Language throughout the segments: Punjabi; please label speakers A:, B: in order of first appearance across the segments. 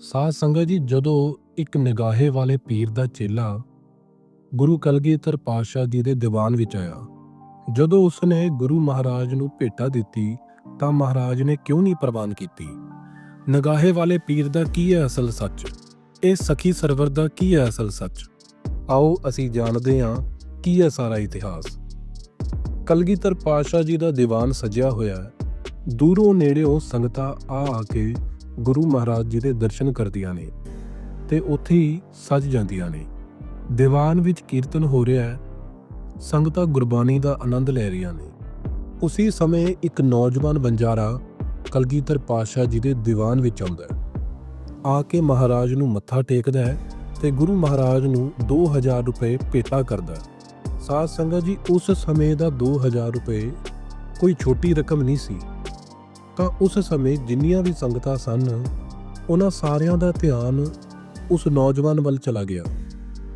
A: ਸਾਧ ਸੰਗਤ ਜੀ, ਜਦੋਂ ਇੱਕ ਨਿਗਾਹੇ ਵਾਲੇ ਪੀਰ ਦਾ ਚੇਲਾ ਗੁਰੂ ਕਲਗੀਧਰ ਪਾਤਸ਼ਾਹ ਜੀ ਦੇ ਦੀਵਾਨ ਵਿੱਚ ਆਇਆ, ਜਦੋਂ ਉਸਨੇ ਗੁਰੂ ਮਹਾਰਾਜ ਨੂੰ ਭੇਟਾ ਦਿੱਤੀ, ਤਾਂ ਮਹਾਰਾਜ ਨੇ ਕਿਉਂ ਨਹੀਂ ਪ੍ਰਵਾਨ ਕੀਤੀ? ਨਿਗਾਹੇ ਵਾਲੇ ਪੀਰ ਦਾ ਕੀ ਹੈ ਅਸਲ ਸੱਚ? ਇਹ ਸਖੀ ਸਰਵਰ ਦਾ ਕੀ ਹੈ ਅਸਲ ਸੱਚ? ਆਓ ਅਸੀਂ ਜਾਣਦੇ ਹਾਂ ਕੀ ਹੈ ਸਾਰਾ ਇਤਿਹਾਸ। ਕਲਗੀਧਰ ਪਾਤਸ਼ਾਹ ਜੀ ਦਾ ਦੀਵਾਨ ਸਜਿਆ ਹੋਇਆ ਹੈ। ਦੂਰੋਂ ਨੇੜਿਓਂ ਸੰਗਤਾਂ ਆ ਆ ਕੇ ਗੁਰੂ ਮਹਾਰਾਜ ਜੀ ਦੇ ਦਰਸ਼ਨ ਕਰਦੀਆਂ ਨੇ ਤੇ ਉੱਥੇ ਹੀ ਸੱਜ ਜਾਂਦੀਆਂ ਨੇ। ਦੀਵਾਨ ਵਿੱਚ ਕੀਰਤਨ ਹੋ ਰਿਹਾ ਹੈ, ਸੰਗਤਾਂ ਗੁਰਬਾਣੀ ਦਾ ਆਨੰਦ ਲੈ ਰਹੀਆਂ ਨੇ। ਉਸੇ ਸਮੇਂ ਇੱਕ ਨੌਜਵਾਨ ਬੰਜਾਰਾ ਕਲਗੀਧਰ ਪਾਤਸ਼ਾਹ ਜੀ ਦੇ ਦੀਵਾਨ ਵਿੱਚ ਆਉਂਦਾ ਹੈ। ਆ ਕੇ ਮਹਾਰਾਜ ਨੂੰ ਮੱਥਾ ਟੇਕਦਾ ਹੈ ਤੇ ਗੁਰੂ ਮਹਾਰਾਜ ਨੂੰ 2000 ਰੁਪਏ ਭੇਟਾ ਕਰਦਾ ਹੈ। ਸਾਧ ਸੰਗਤ ਜੀ, ਉਸ ਸਮੇਂ ਦਾ 2000 ਰੁਪਏ ਕੋਈ ਛੋਟੀ ਰਕਮ ਨਹੀਂ ਸੀ। ਤਾਂ ਉਸ ਸਮੇਂ ਜਿੰਨੀਆਂ ਵੀ ਸੰਗਤਾਂ ਸਨ, ਉਹਨਾਂ ਸਾਰਿਆਂ ਦਾ ਧਿਆਨ ਉਸ ਨੌਜਵਾਨ ਵੱਲ ਚਲਾ ਗਿਆ।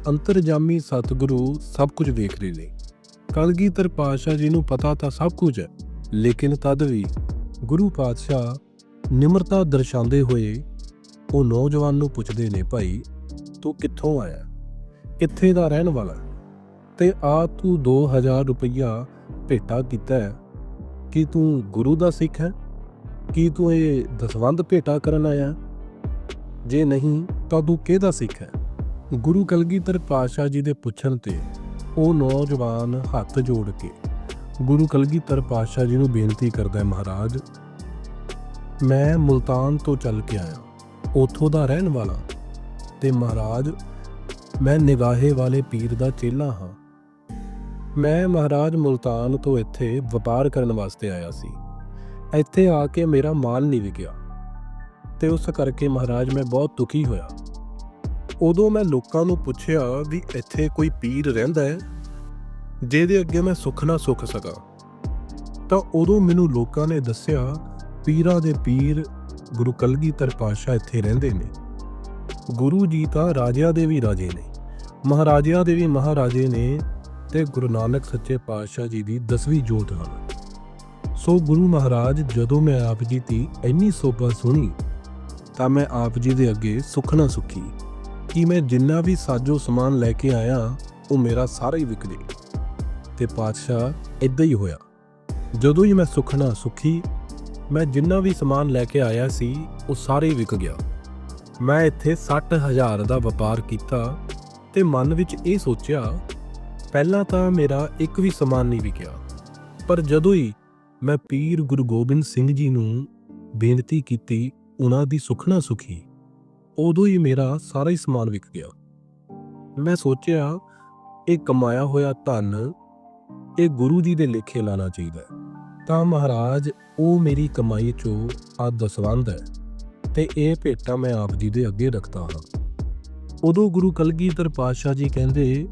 A: ਅੰਤਰਜਾਮੀ ਸਤਿਗੁਰੂ ਸਭ ਕੁਝ ਵੇਖ ਰਹੇ ਨੇ। ਕਲਗੀਧਰ ਪਾਤਸ਼ਾਹ ਜੀ ਨੂੰ ਪਤਾ ਤਾਂ ਸਭ ਕੁਝ ਹੈ, ਲੇਕਿਨ ਤਦ ਵੀ ਗੁਰੂ ਪਾਤਸ਼ਾਹ ਨਿਮਰਤਾ ਦਰਸਾਉਂਦੇ ਹੋਏ ਉਹ ਨੌਜਵਾਨ ਨੂੰ ਪੁੱਛਦੇ ਨੇ, ਭਾਈ, ਤੂੰ ਕਿੱਥੋਂ ਆਇਆ? ਕਿੱਥੇ ਦਾ ਰਹਿਣ ਵਾਲਾ? ਹੈ? ਤੇ ਆ ਤੂੰ 2000 ਰੁਪਈਆ ਭੇਟਾ ਕੀਤਾ ਹੈ। ਕੀ ਤੂੰ ਗੁਰੂ ਦਾ ਸਿੱਖ ਹੈ? ਕੀ ਤੂੰ ਇਹ ਦਸਵੰਧ ਭੇਟਾ ਕਰਨ ਆਇਆ? ਜੇ ਨਹੀਂ, ਤਾਂ ਤੂੰ ਕਿਹਦਾ ਸਿੱਖ ਹੈ? ਗੁਰੂ ਕਲਗੀਧਰ ਪਾਤਸ਼ਾਹ ਜੀ ਦੇ ਪੁੱਛਣ ਤੇ ਉਹ ਨੌਜਵਾਨ ਹੱਥ ਜੋੜ ਕੇ ਗੁਰੂ ਕਲਗੀਧਰ ਪਾਤਸ਼ਾਹ ਜੀ ਨੂੰ ਬੇਨਤੀ ਕਰਦਾ ਹੈ, ਮਹਾਰਾਜ, ਮੈਂ ਮੁਲਤਾਨ ਤੋਂ ਚੱਲ ਕੇ ਆਇਆ। ਉਥੋਂ ਦਾ ਰਹਿਣ ਵਾਲਾ। ਤੇ ਮਹਾਰਾਜ, ਮੈਂ ਨਿਗਾਹੇ ਵਾਲੇ ਪੀਰ ਦਾ ਚੇਲਾ ਹਾਂ। ਮੈਂ ਮਹਾਰਾਜ ਮੁਲਤਾਨ ਤੋਂ ਇੱਥੇ ਵਪਾਰ ਕਰਨ ਵਾਸਤੇ ਆਇਆ ਸੀ। ਇੱਥੇ ਆ ਕੇ ਮੇਰਾ ਮਾਲ ਨਹੀਂ ਵਿਕਿਆ। ਤੇ ਉਸ ਕਰਕੇ ਮਹਾਰਾਜ ਮੈਂ ਬਹੁਤ ਦੁਖੀ ਹੋਇਆ। ਉਦੋਂ ਮੈਂ ਲੋਕਾਂ ਨੂੰ ਪੁੱਛਿਆ ਵੀ ਇੱਥੇ ਕੋਈ ਪੀਰ ਰਹਿੰਦਾ ਹੈ, ਜਿਹਦੇ ਅੱਗੇ ਮੈਂ ਸੁੱਖ ਨਾ ਸੁੱਖ ਸਕਾਂ। ਤਾਂ ਉਦੋਂ ਮੈਨੂੰ ਲੋਕਾਂ ਨੇ ਦੱਸਿਆ, ਪੀਰਾਂ ਦੇ ਪੀਰ ਗੁਰੂ ਕਲਗੀਧਰ ਪਾਤਸ਼ਾਹ ਇੱਥੇ ਰਹਿੰਦੇ ਨੇ। ਗੁਰੂ ਜੀ ਤਾਂ ਰਾਜਿਆਂ ਦੇ ਵੀ ਰਾਜੇ ਨੇ, ਮਹਾਰਾਜਿਆਂ ਦੇ ਵੀ ਮਹਾਰਾਜੇ ਨੇ ਤੇ ਗੁਰੂ ਨਾਨਕ ਸੱਚੇ ਪਾਤਸ਼ਾਹ ਜੀ ਦੀ ਦਸਵੀਂ ਜੋਤ ਹਨ। ਸੋ ਗੁਰੂ ਮਹਾਰਾਜ, ਜਦੋਂ ਮੈਂ ਆਪ ਜੀ ਦੀ ਇੰਨੀ ਸੋਭਾ ਸੁਣੀ, ਤਾਂ ਮੈਂ ਆਪ ਜੀ ਦੇ ਅੱਗੇ ਸੁੱਖ ਨਾ ਸੁਖੀ। ਕਿ ਮੈਂ ਜਿੰਨਾ ਵੀ ਸਾਜੋ ਸਮਾਨ ਲੈ ਕੇ ਆਇਆ, ਉਹ ਮੇਰਾ ਸਾਰਾ ਹੀ ਵਿਕ ਜੇ। ਤੇ ਪਾਤਸ਼ਾਹ ਇਦਾਂ ਹੀ ਹੋਇਆ। ਜਦੋਂ ਹੀ ਮੈਂ ਸੁਖਣਾ ਸੁਖੀ, ਮੈਂ ਜਿੰਨਾ ਵੀ ਸਮਾਨ ਲੈ ਕੇ ਆਇਆ ਸੀ, ਉਹ ਸਾਰੇ ਹੀ ਵਿਕ ਗਿਆ। ਮੈਂ ਇੱਥੇ 60000 ਦਾ ਵਪਾਰ ਕੀਤਾ ਤੇ ਮਨ ਵਿੱਚ ਇਹ ਸੋਚਿਆ, ਪਹਿਲਾਂ ਤਾਂ ਮੇਰਾ ਇੱਕ ਵੀ ਸਮਾਨ ਨਹੀਂ ਵਿਕਿਆ। ਪਰ ਜਦੋਂ ਹੀ ਮੈਂ ਪੀਰ ਗੁਰੂ ਗੋਬਿੰਦ ਸਿੰਘ ਜੀ ਨੂੰ ਬੇਨਤੀ ਕੀਤੀ, ਉਹਨਾਂ ਦੀ ਸੁਖਣਾ ਸੁਖੀ। ਉਦੋਂ ਹੀ ਮੇਰਾ ਸਾਰਾ ਹੀ ਸਮਾਨ ਵਿਕ ਗਿਆ। ਮੈਂ ਸੋਚਿਆ, ਇਹ ਕਮਾਇਆ ਹੋਇਆ ਧਨ, ਇਹ ਗੁਰੂ ਜੀ ਦੇ ਲੇਖੇ ਲਾਣਾ ਚਾਹੀਦਾ ਹੈ। ਤਾਂ ਮਹਾਰਾਜ, ਉਹ ਮੇਰੀ ਕਮਾਈ ਚੋਂ ਆ ਦਸਵੰਧ ਹੈ ਤੇ ਇਹ ਭੇਟਾ ਮੈਂ ਆਪ ਜੀ ਦੇ ਅੱਗੇ ਰੱਖਦਾ ਹਾਂ। ਉਦੋਂ ਗੁਰੂ ਕਲਗੀਧਰ ਪਾਤਸ਼ਾਹ ਜੀ ਕਹਿੰਦੇ,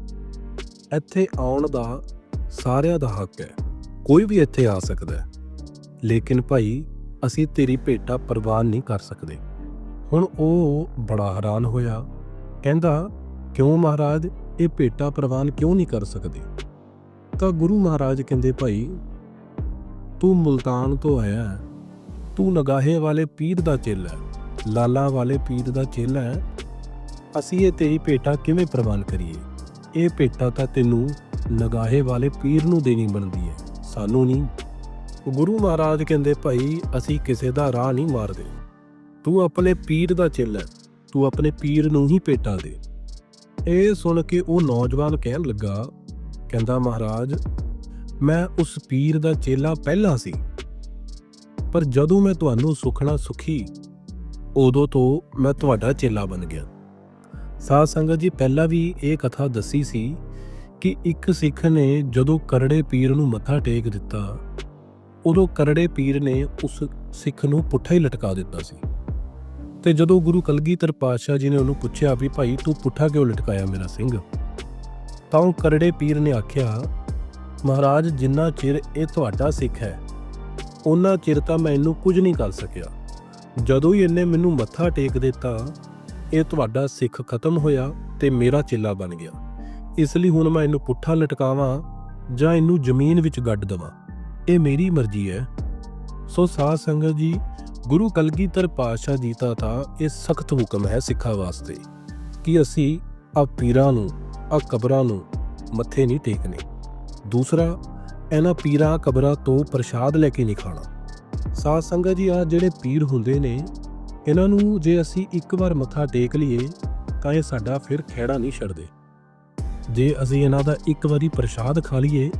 A: ਇੱਥੇ ਆਉਣ ਦਾ ਸਾਰਿਆਂ ਦਾ ਹੱਕ ਹੈ। ਕੋਈ ਵੀ ਇੱਥੇ ਆ ਸਕਦਾ ਹੈ। ਲੇਕਿਨ ਭਾਈ, ਅਸੀਂ ਤੇਰੀ ਭੇਟਾ ਪ੍ਰਵਾਨ ਨਹੀਂ ਕਰ ਸਕਦੇ। ਹੁਣ ਉਹ ਬੜਾ ਹੈਰਾਨ ਹੋਇਆ। ਕਹਿੰਦਾ, ਕਿਉਂ ਮਹਾਰਾਜ, ਇਹ ਭੇਟਾ ਪ੍ਰਵਾਨ ਕਿਉਂ ਨਹੀਂ ਕਰ ਸਕਦੇ? ਤਾਂ ਗੁਰੂ ਮਹਾਰਾਜ ਕਹਿੰਦੇ, ਭਾਈ, ਤੂੰ ਮੁਲਤਾਨ ਤੋਂ ਆਇਆ ਤੂੰ ਨਗਾਹੇ ਵਾਲੇ ਪੀਰ ਦਾ ਚੇਲਾ ਹੈ। ਲਾਲਾ ਵਾਲੇ ਪੀਰ ਦਾ ਚੇਲਾ ਹੈ। ਅਸੀਂ ਇਹ ਤੇਰੀ ਭੇਟਾ ਕਿਵੇਂ ਪ੍ਰਵਾਨ ਕਰੀਏ? ਇਹ ਭੇਟਾ ਤਾਂ ਤੈਨੂੰ ਨਗਾਹੇ ਵਾਲੇ ਪੀਰ ਨੂੰ ਦੇਣੀ ਬਣਦੀ ਹੈ। ਸਾਨੂੰ ਨਹੀਂ ਗੁਰੂ ਮਹਾਰਾਜ ਕਹਿੰਦੇ, ਭਾਈ, ਅਸੀਂ ਕਿਸੇ ਦਾ ਰਾਹ ਨਹੀਂ ਮਾਰਦੇ। ਤੂੰ ਆਪਣੇ ਪੀਰ ਦਾ ਚੇਲਾ ਤੂੰ ਆਪਣੇ ਪੀਰ ਨੂੰ ਹੀ ਪੇਟਾ ਦੇ। ਇਹ ਸੁਣ ਕੇ ਉਹ ਨੌਜਵਾਨ ਕਹਿਣ ਲੱਗਾ, ਕਹਿੰਦਾ ਮਹਾਰਾਜ, ਮੈਂ ਉਸ ਪੀਰ ਦਾ ਚੇਲਾ ਪਹਿਲਾਂ ਸੀ। ਪਰ ਜਦੋਂ ਮੈਂ ਤੁਹਾਨੂੰ ਸੁਖਣਾ ਸੁਖੀ, ਉਦੋਂ ਤੋਂ ਮੈਂ ਤੁਹਾਡਾ ਚੇਲਾ ਬਣ ਗਿਆ। ਸਾਧ ਸੰਗਤ ਜੀ, ਪਹਿਲਾਂ ਵੀ ਇਹ ਕਥਾ ਦੱਸੀ ਸੀ ਕਿ ਇੱਕ ਸਿੱਖ ਨੇ ਜਦੋਂ ਕਰੜੇ ਪੀਰ ਨੂੰ ਮੱਥਾ ਟੇਕ ਦਿੱਤਾ, ਉਦੋਂ ਕਰੜੇ ਪੀਰ ਨੇ ਉਸ ਸਿੱਖ ਨੂੰ ਪੁੱਠਾ ਹੀ ਲਟਕਾ ਦਿੱਤਾ ਸੀ। ਤੇ ਜਦੋਂ ਗੁਰੂ ਕਲਗੀਧਰ ਪਾਤਸ਼ਾਹ ਜੀ ਨੇ ਉਹਨੂੰ ਪੁੱਛਿਆ ਵੀ ਭਾਈ ਤੂੰ ਪੁੱਠਾ ਕਿਉਂ ਲਟਕਾਇਆ ਮੇਰਾ ਸਿੰਘ? ਤਾਂ ਉਹ ਕਰੜੇ ਪੀਰ ਨੇ ਆਖਿਆ, ਮਹਾਰਾਜ, ਜਿੰਨਾ ਚਿਰ ਇਹ ਤੁਹਾਡਾ ਸਿੱਖ ਹੈ ਉਹਨਾਂ ਚਿਰ ਤਾਂ ਮੈਂ ਇਹਨੂੰ ਕੁਝ ਨਹੀਂ ਕਰ ਸਕਿਆ। ਜਦੋਂ ਹੀ ਇਹਨੇ ਮੈਨੂੰ ਮੱਥਾ ਟੇਕ ਦਿੱਤਾ, ਇਹ ਤੁਹਾਡਾ ਸਿੱਖ ਖਤਮ ਹੋਇਆ ਤੇ ਮੇਰਾ ਚੇਲਾ ਬਣ ਗਿਆ। ਇਸ ਲਈ ਹੁਣ ਮੈਂ ਇਹਨੂੰ ਪੁੱਠਾ ਲਟਕਾਵਾਂ ਜਾਂ ਇਹਨੂੰ ਜ਼ਮੀਨ ਵਿੱਚ ਗੱਡ ਦਵਾਂ। ਇਹ ਮੇਰੀ ਮਰਜ਼ੀ ਹੈ। ਸੋ ਸਾਧ ਸੰਗਤ ਜੀ, ਗੁਰੂ ਕਲਗੀਧਰ ਪਾਤਸ਼ਾਹ ਜੀ ਦਾ ਤਾਂ ਇਹ ਸਖਤ ਹੁਕਮ ਹੈ ਸਿੱਖਾਂ ਵਾਸਤੇ ਕਿ ਅਸੀਂ ਆ ਪੀਰਾਂ ਨੂੰ ਆ ਕਬਰਾਂ ਨੂੰ ਮੱਥੇ ਨਹੀਂ ਟੇਕਣੇ। ਦੂਸਰਾ, ਇਹਨਾਂ ਪੀਰਾਂ ਕਬਰਾਂ ਤੋਂ ਪ੍ਰਸ਼ਾਦ ਲੈ ਕੇ ਨਹੀਂ ਖਾਣਾ। ਸਾਧ ਸੰਗਤ ਜੀ ਆ ਜਿਹੜੇ ਪੀਰ ਹੁੰਦੇ ਨੇ, ਇਹਨਾਂ ਨੂੰ ਜੇ ਅਸੀਂ ਇੱਕ ਵਾਰ ਮੱਥਾ ਟੇਕ ਲਈਏ ਤਾਂ ਇਹ ਸਾਡਾ ਫਿਰ ਖਹਿੜਾ ਨਹੀਂ ਛੱਡਦੇ। ਜੇ ਅਸੀਂ ਇਹਨਾਂ ਦਾ ਇੱਕ ਵਾਰੀ ਪ੍ਰਸ਼ਾਦ ਖਾ ਲਈਏ,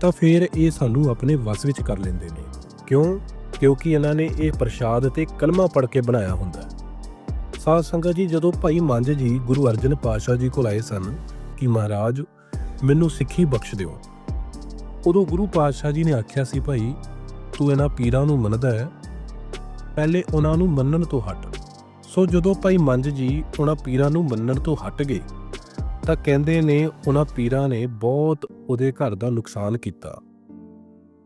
A: ਤਾਂ ਫਿਰ ਇਹ ਸਾਨੂੰ ਆਪਣੇ ਵਸ ਵਿੱਚ ਕਰ ਲੈਂਦੇ ਨੇ। ਕਿਉਂ? ਕਿਉਂਕਿ ਇਹਨਾਂ ਨੇ ਇਹ ਪ੍ਰਸ਼ਾਦ ਤੇ ਕਲਮਾ ਪੜ੍ਹ ਕੇ ਬਣਾਇਆ ਹੁੰਦਾ ਹੈ। ਸਾਧ ਸੰਗਤ ਜੀ, ਜਦੋਂ ਭਾਈ ਮੰਜ ਜੀ ਗੁਰੂ ਅਰਜਨ ਪਾਤਸ਼ਾਹ ਜੀ ਕੋਲ ਆਏ ਸਨ ਕਿ ਮਹਾਰਾਜ, ਮੈਨੂੰ ਸਿੱਖੀ ਬਖਸ਼ ਦਿਓ। ਉਦੋਂ ਗੁਰੂ ਪਾਤਸ਼ਾਹ ਜੀ ਨੇ ਆਖਿਆ ਸੀ, ਭਾਈ, ਤੂੰ ਇਹਨਾਂ ਪੀਰਾਂ ਨੂੰ ਮੰਨਦਾ ਹੈ। ਪਹਿਲੇ ਉਹਨਾਂ ਨੂੰ ਮੰਨਣ ਤੋਂ ਹਟ। ਸੋ ਜਦੋਂ ਭਾਈ ਮੰਜ ਜੀ ਉਹਨਾਂ ਪੀਰਾਂ ਨੂੰ ਮੰਨਣ ਤੋਂ ਹਟ ਗਏ ਤਾਂ ਕਹਿੰਦੇ ਨੇ ਉਹਨਾਂ ਪੀਰਾਂ ਨੇ ਬਹੁਤ ਉਹਦੇ ਘਰ ਦਾ ਨੁਕਸਾਨ ਕੀਤਾ।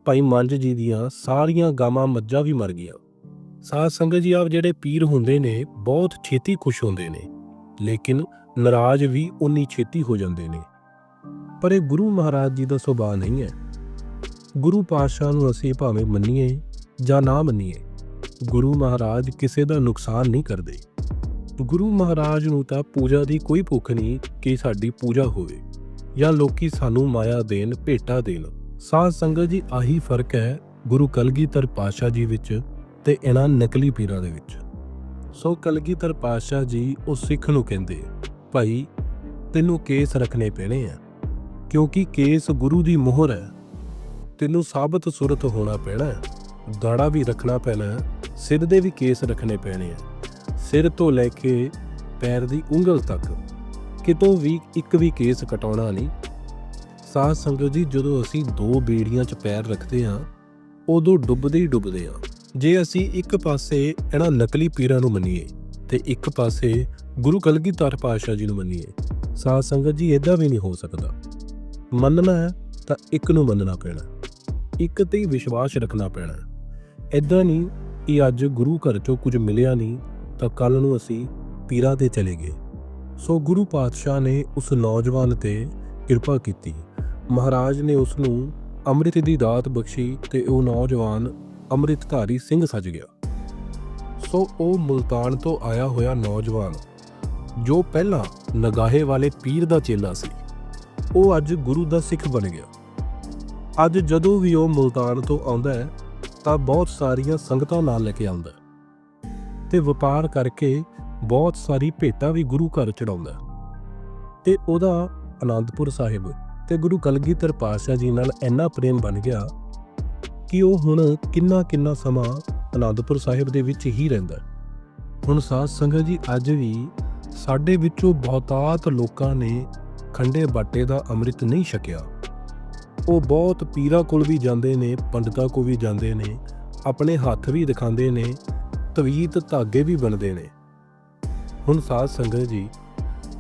A: ਭਾਈ ਮੰਜ ਜੀ ਦੀਆਂ ਸਾਰੀਆਂ ਗਾਵਾਂ ਮੱਝਾਂ ਵੀ ਮਰ ਗਈਆਂ। ਸਾਧ ਸੰਗਤ ਜੀ, ਆਪ ਜਿਹੜੇ ਪੀਰ ਹੁੰਦੇ ਨੇ, ਬਹੁਤ ਛੇਤੀ ਖੁਸ਼ ਹੁੰਦੇ ਨੇ, ਲੇਕਿਨ ਨਾਰਾਜ਼ ਵੀ ਉਨੀ ਛੇਤੀ ਹੋ ਜਾਂਦੇ ਨੇ। ਪਰ ਇਹ ਗੁਰੂ ਮਹਾਰਾਜ ਜੀ ਦਾ ਸੁਭਾਅ ਨਹੀਂ ਹੈ। ਗੁਰੂ ਪਾਤਸ਼ਾਹ ਨੂੰ ਅਸੀਂ ਭਾਵੇਂ ਮੰਨੀਏ ਜਾਂ ਨਾ ਮੰਨੀਏ, ਗੁਰੂ ਮਹਾਰਾਜ ਕਿਸੇ ਦਾ ਨੁਕਸਾਨ ਨਹੀਂ ਕਰਦੇ। ਗੁਰੂ ਮਹਾਰਾਜ ਨੂੰ ਤਾਂ ਪੂਜਾ ਦੀ ਕੋਈ ਭੁੱਖ ਨਹੀਂ ਕਿ ਸਾਡੀ ਪੂਜਾ ਹੋਵੇ, ਜਾਂ ਲੋਕੀ ਸਾਨੂੰ ਮਾਇਆ ਦੇਣ, ਭੇਟਾ ਦੇਣ। ਸਾਧ ਸੰਗਤ ਜੀ, ਆਹੀ ਫ਼ਰਕ ਹੈ ਗੁਰੂ ਕਲਗੀਧਰ ਪਾਤਸ਼ਾਹ ਜੀ ਵਿੱਚ ਤੇ ਇਹਨਾਂ ਨਕਲੀ ਪੀਰਾਂ ਦੇ ਵਿੱਚ। ਸੋ ਕਲਗੀਧਰ ਪਾਤਸ਼ਾਹ ਜੀ ਉਹ ਸਿੱਖ ਨੂੰ ਕਹਿੰਦੇ, ਭਾਈ, ਤੈਨੂੰ ਕੇਸ ਰੱਖਣੇ ਪੈਣੇ ਆ, ਕਿਉਂਕਿ ਕੇਸ ਗੁਰੂ ਦੀ ਮੋਹਰ ਹੈ। ਤੈਨੂੰ ਸਾਬਤ ਸੁਰਤ ਹੋਣਾ ਪੈਣਾ ਹੈ ਦਾੜਾ ਵੀ ਰੱਖਣਾ ਪੈਣਾ ਹੈ ਸਿਰ ਦੇ ਵੀ ਕੇਸ ਰੱਖਣੇ ਪੈਣੇ ਆ। ਸਿਰ ਤੋਂ ਲੈ ਕੇ ਪੈਰ ਦੀ ਉਂਗਲ ਤੱਕ ਕਿਤੋਂ ਵੀ ਇੱਕ ਵੀ ਕੇਸ ਕਟਾਉਣਾ ਨਹੀਂ। ਸਾਧ ਸੰਗਤ ਜੀ, ਜਦੋਂ ਅਸੀਂ ਦੋ ਬੇੜੀਆਂ 'ਚ ਪੈਰ ਰੱਖਦੇ ਹਾਂ, ਉਦੋਂ ਡੁੱਬਦੇ ਹੀ ਡੁੱਬਦੇ ਹਾਂ। ਜੇ ਅਸੀਂ ਇੱਕ ਪਾਸੇ ਇਹਨਾਂ ਨਕਲੀ ਪੀਰਾਂ ਨੂੰ ਮੰਨੀਏ ਤੇ ਇੱਕ ਪਾਸੇ ਗੁਰੂ ਕਲਗੀਧਰ ਪਾਤਸ਼ਾਹ ਜੀ ਨੂੰ ਮੰਨੀਏ, ਸਾਧ ਸੰਗਤ ਜੀ ਇਦਾਂ ਵੀ ਨਹੀਂ ਹੋ ਸਕਦਾ। ਮੰਨਣਾ ਹੈ ਤਾਂ ਇੱਕ ਨੂੰ ਮੰਨਣਾ ਪੈਣਾ, ਇੱਕ ਤੇ ਹੀ ਵਿਸ਼ਵਾਸ ਰੱਖਣਾ ਪੈਣਾ। ਇਦਾਂ ਨਹੀਂ ਕਿ ਅੱਜ ਗੁਰੂ ਘਰ ਚੋਂ ਕੁਝ ਮਿਲਿਆ ਨਹੀਂ ਤਾਂ ਕੱਲ ਨੂੰ ਅਸੀਂ ਪੀਰਾਂ ਤੇ ਚਲੇ ਗਏ। ਸੋ ਗੁਰੂ ਪਾਤਸ਼ਾਹ ਨੇ ਉਸ ਨੌਜਵਾਨ ਤੇ ਕਿਰਪਾ ਕੀਤੀ। ਮਹਾਰਾਜ ਨੇ ਉਸ ਨੂੰ ਅੰਮ੍ਰਿਤ ਦੀ ਦਾਤ ਬਖਸ਼ੀ ਤੇ ਉਹ ਨੌਜਵਾਨ ਅੰਮ੍ਰਿਤਧਾਰੀ ਸਿੰਘ ਸੱਜ ਗਿਆ। ਸੋ ਉਹ ਮੁਲਤਾਨ ਤੋਂ ਆਇਆ ਹੋਇਆ ਨੌਜਵਾਨ, ਜੋ ਪਹਿਲਾਂ ਨਗਾਹੇ ਵਾਲੇ ਪੀਰ ਦਾ ਚੇਲਾ ਸੀ, ਉਹ ਅੱਜ ਗੁਰੂ ਦਾ ਸਿੱਖ ਬਣ ਗਿਆ। ਅੱਜ ਜਦੋਂ ਵੀ ਉਹ ਮੁਲਤਾਨ ਤੋਂ ਆਉਂਦਾ ਹੈ, ਤਾਂ ਬਹੁਤ ਸਾਰੀਆਂ ਸੰਗਤਾਂ ਨਾਲ ਲੈ ਕੇ ਆਉਂਦਾ ਹੈ। ਤੇ ਵਪਾਰ ਕਰਕੇ ਬਹੁਤ ਸਾਰੀ ਭੇਟਾਂ ਵੀ ਗੁਰੂ ਘਰ ਚੜਾਉਂਦਾ ਹੈ। ਤੇ ਉਹਦਾ ਆਨੰਦਪੁਰ ਸਾਹਿਬ ਤੇ ਗੁਰੂ ਕਲਗੀਧਰ ਪਾਤਸ਼ਾਹ ਜੀ ਨਾਲ ਇੰਨਾ ਪ੍ਰੇਮ ਬਣ ਗਿਆ ਕਿ ਉਹ ਹੁਣ ਕਿੰਨਾ ਕਿੰਨਾ ਸਮਾਂ ਆਨੰਦਪੁਰ ਸਾਹਿਬ ਦੇ ਵਿੱਚ ਹੀ ਰਹਿੰਦਾ ਹੁਣ ਸਾਧ ਸੰਗਤ ਜੀ, ਅੱਜ ਵੀ ਸਾਡੇ ਵਿੱਚੋਂ ਬਹੁਤਾਤ ਲੋਕਾਂ ਨੇ ਖੰਡੇ ਬਾਟੇ ਦਾ ਅੰਮ੍ਰਿਤ ਨਹੀਂ ਛਕਿਆ ਉਹ ਬਹੁਤ ਪੀਰਾਂ ਕੋਲ ਵੀ ਜਾਂਦੇ ਨੇ, ਪੰਡਤਾਂ ਕੋਲ ਵੀ ਜਾਂਦੇ ਨੇ, ਆਪਣੇ ਹੱਥ ਵੀ ਦਿਖਾਉਂਦੇ ਨੇ ਤਵੀਤ ਧਾਗੇ ਵੀ ਬਣਦੇ ਨੇ। ਹੁਣ ਸਾਧ ਸੰਗਤ ਜੀ,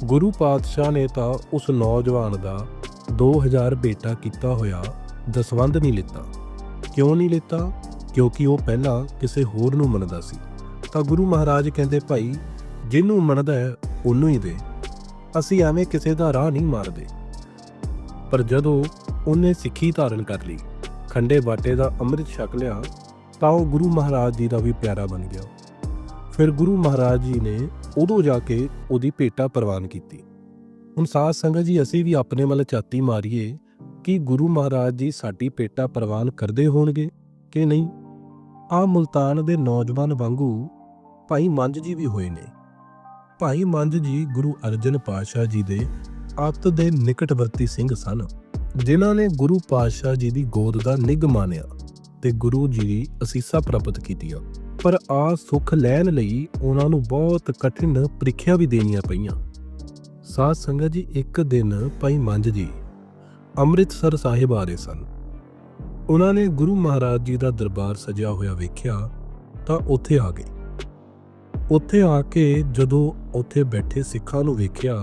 A: ਗੁਰੂ ਪਾਤਸ਼ਾਹ ਨੇ ਤਾਂ ਉਸ ਨੌਜਵਾਨ ਦਾ 2000 ਬੇਟਾ ਕੀਤਾ ਹੋਇਆ ਦਸਵੰਧ ਨਹੀਂ ਲਿੱਤਾ। ਕਿਉਂ ਨਹੀਂ ਲਿੱਤਾ? ਕਿਉਂਕਿ ਉਹ ਪਹਿਲਾਂ ਕਿਸੇ ਹੋਰ ਨੂੰ ਮੰਨਦਾ ਸੀ। ਤਾਂ ਗੁਰੂ ਮਹਾਰਾਜ ਕਹਿੰਦੇ, ਭਾਈ, ਜਿਹਨੂੰ ਮੰਨਦਾ ਹੈ, ਉਹਨੂੰ ਹੀ ਦੇ। ਅਸੀਂ ਐਵੇਂ ਕਿਸੇ ਦਾ ਰਾਹ ਨਹੀਂ ਮਾਰਦੇ। ਪਰ ਜਦੋਂ ਉਹਨੇ ਸਿੱਖੀ ਧਾਰਨ ਕਰ ਲਈ, ਖੰਡੇ ਬਾਟੇ ਦਾ ਅੰਮ੍ਰਿਤ ਛਕ ਲਿਆ ਤਾਂ ਉਹ ਗੁਰੂ ਮਹਾਰਾਜ ਜੀ ਦਾ ਵੀ ਪਿਆਰਾ ਬਣ ਗਿਆ। ਫਿਰ ਗੁਰੂ ਮਹਾਰਾਜ ਜੀ ਨੇ ਉਦੋਂ ਜਾ ਕੇ ਉਹਦੀ ਭੇਟਾ ਪ੍ਰਵਾਨ ਕੀਤੀ। ਹੁਣ ਸਾਧ ਸੰਗਤ ਜੀ, ਅਸੀਂ ਵੀ ਆਪਣੇ ਵੱਲ ਝਾਤੀ ਮਾਰੀਏ ਕਿ ਗੁਰੂ ਮਹਾਰਾਜ ਜੀ ਸਾਡੀ ਭੇਟਾ ਪ੍ਰਵਾਨ ਕਰਦੇ ਹੋਣਗੇ ਕਿ ਨਹੀਂ? ਆ ਮੁਲਤਾਨ ਦੇ ਨੌਜਵਾਨ ਵਾਂਗੂ ਭਾਈ ਮੰਜ ਜੀ ਵੀ ਹੋਏ ਨੇ। ਭਾਈ ਮੰਜ ਜੀ ਗੁਰੂ ਅਰਜਨ ਪਾਤਸ਼ਾਹ ਜੀ ਦੇ ਆਤ ਦੇ ਨਿਕਟਵਰਤੀ ਸਿੰਘ ਸਨ, ਜਿਨ੍ਹਾਂ ਨੇ ਗੁਰੂ ਪਾਤਸ਼ਾਹ ਜੀ ਦੀ ਗੋਦ ਦਾ ਨਿੱਘ ਮਾਨਿਆ। ਤੇ ਗੁਰੂ ਜੀ ਦੀ ਅਸੀਸਾਂ ਪ੍ਰਾਪਤ ਕੀਤੀਆਂ। ਪਰ ਆ ਸੁੱਖ ਲੈਣ ਲਈ ਉਹਨਾਂ ਨੂੰ ਬਹੁਤ ਕਠਿਨ ਪ੍ਰੀਖਿਆ ਵੀ ਦੇਣੀਆਂ ਪਈਆਂ। ਸਾਧ ਸੰਗਤ ਜੀ, ਇੱਕ ਦਿਨ ਭਾਈ ਮੰਝ ਜੀ ਅੰਮ੍ਰਿਤਸਰ ਸਾਹਿਬ ਆ ਰਹੇ ਸਨ। ਉਹਨਾਂ ਨੇ ਗੁਰੂ ਮਹਾਰਾਜ ਜੀ ਦਾ ਦਰਬਾਰ ਸਜਿਆ ਹੋਇਆ ਵੇਖਿਆ ਤਾਂ ਉੱਥੇ ਆ ਗਏ। ਉੱਥੇ ਆ ਕੇ ਜਦੋਂ ਉੱਥੇ ਬੈਠੇ ਸਿੱਖਾਂ ਨੂੰ ਵੇਖਿਆ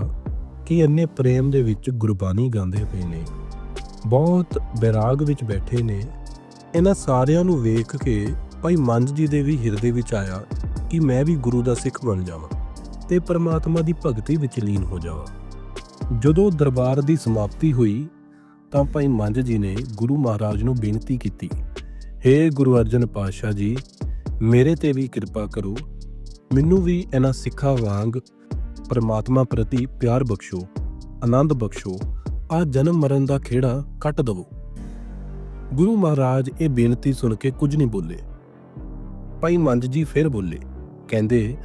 A: ਕਿ ਇੰਨੇ ਪ੍ਰੇਮ ਦੇ ਵਿੱਚ ਗੁਰਬਾਣੀ ਗਾਉਂਦੇ ਪਏ ਨੇ, ਬਹੁਤ ਬੈਰਾਗ ਵਿੱਚ ਬੈਠੇ ਨੇ ਇਹਨਾਂ ਸਾਰਿਆਂ ਨੂੰ ਵੇਖ ਕੇ ਭਾਈ ਮੰਜ ਜੀ ਦੇ ਵੀ ਹਿਰਦੇ ਵਿੱਚ ਆਇਆ ਕਿ ਮੈਂ ਵੀ ਗੁਰੂ ਦਾ ਸਿੱਖ ਬਣ ਜਾਵਾਂ ਤੇ ਪਰਮਾਤਮਾ ਦੀ ਭਗਤੀ ਵਿੱਚ ਲੀਨ ਹੋ ਜਾਵਾਂ। ਜਦੋਂ ਦਰਬਾਰ ਦੀ ਸਮਾਪਤੀ ਹੋਈ ਤਾਂ ਭਾਈ ਮੰਜ ਜੀ ਨੇ ਗੁਰੂ ਮਹਾਰਾਜ ਨੂੰ ਬੇਨਤੀ ਕੀਤੀ हे ਗੁਰੂ ਅਰਜਨ ਪਾਤਸ਼ਾਹ ਜੀ, ਮੇਰੇ ਤੇ ਵੀ ਕਿਰਪਾ ਕਰੋ, ਮੈਨੂੰ ਵੀ ਇਹਨਾਂ ਸਿੱਖਾਂ ਵਾਂਗ ਪਰਮਾਤਮਾ ਪ੍ਰਤੀ ਪਿਆਰ ਬਖਸ਼ੋ, ਆਨੰਦ ਬਖਸ਼ੋ, ਆ ਜਨਮ ਮਰਨ ਦਾ ਖੇੜਾ ਕੱਟ ਦਵੋ। ਗੁਰੂ ਮਹਾਰਾਜ ਇਹ ਬੇਨਤੀ ਸੁਣ ਕੇ ਕੁਝ ਨਹੀਂ ਬੋਲੇ। ਭਾਈ ਮੰਜ ਜੀ ਫਿਰ ਬੋਲੇ, ਕਹਿੰਦੇ,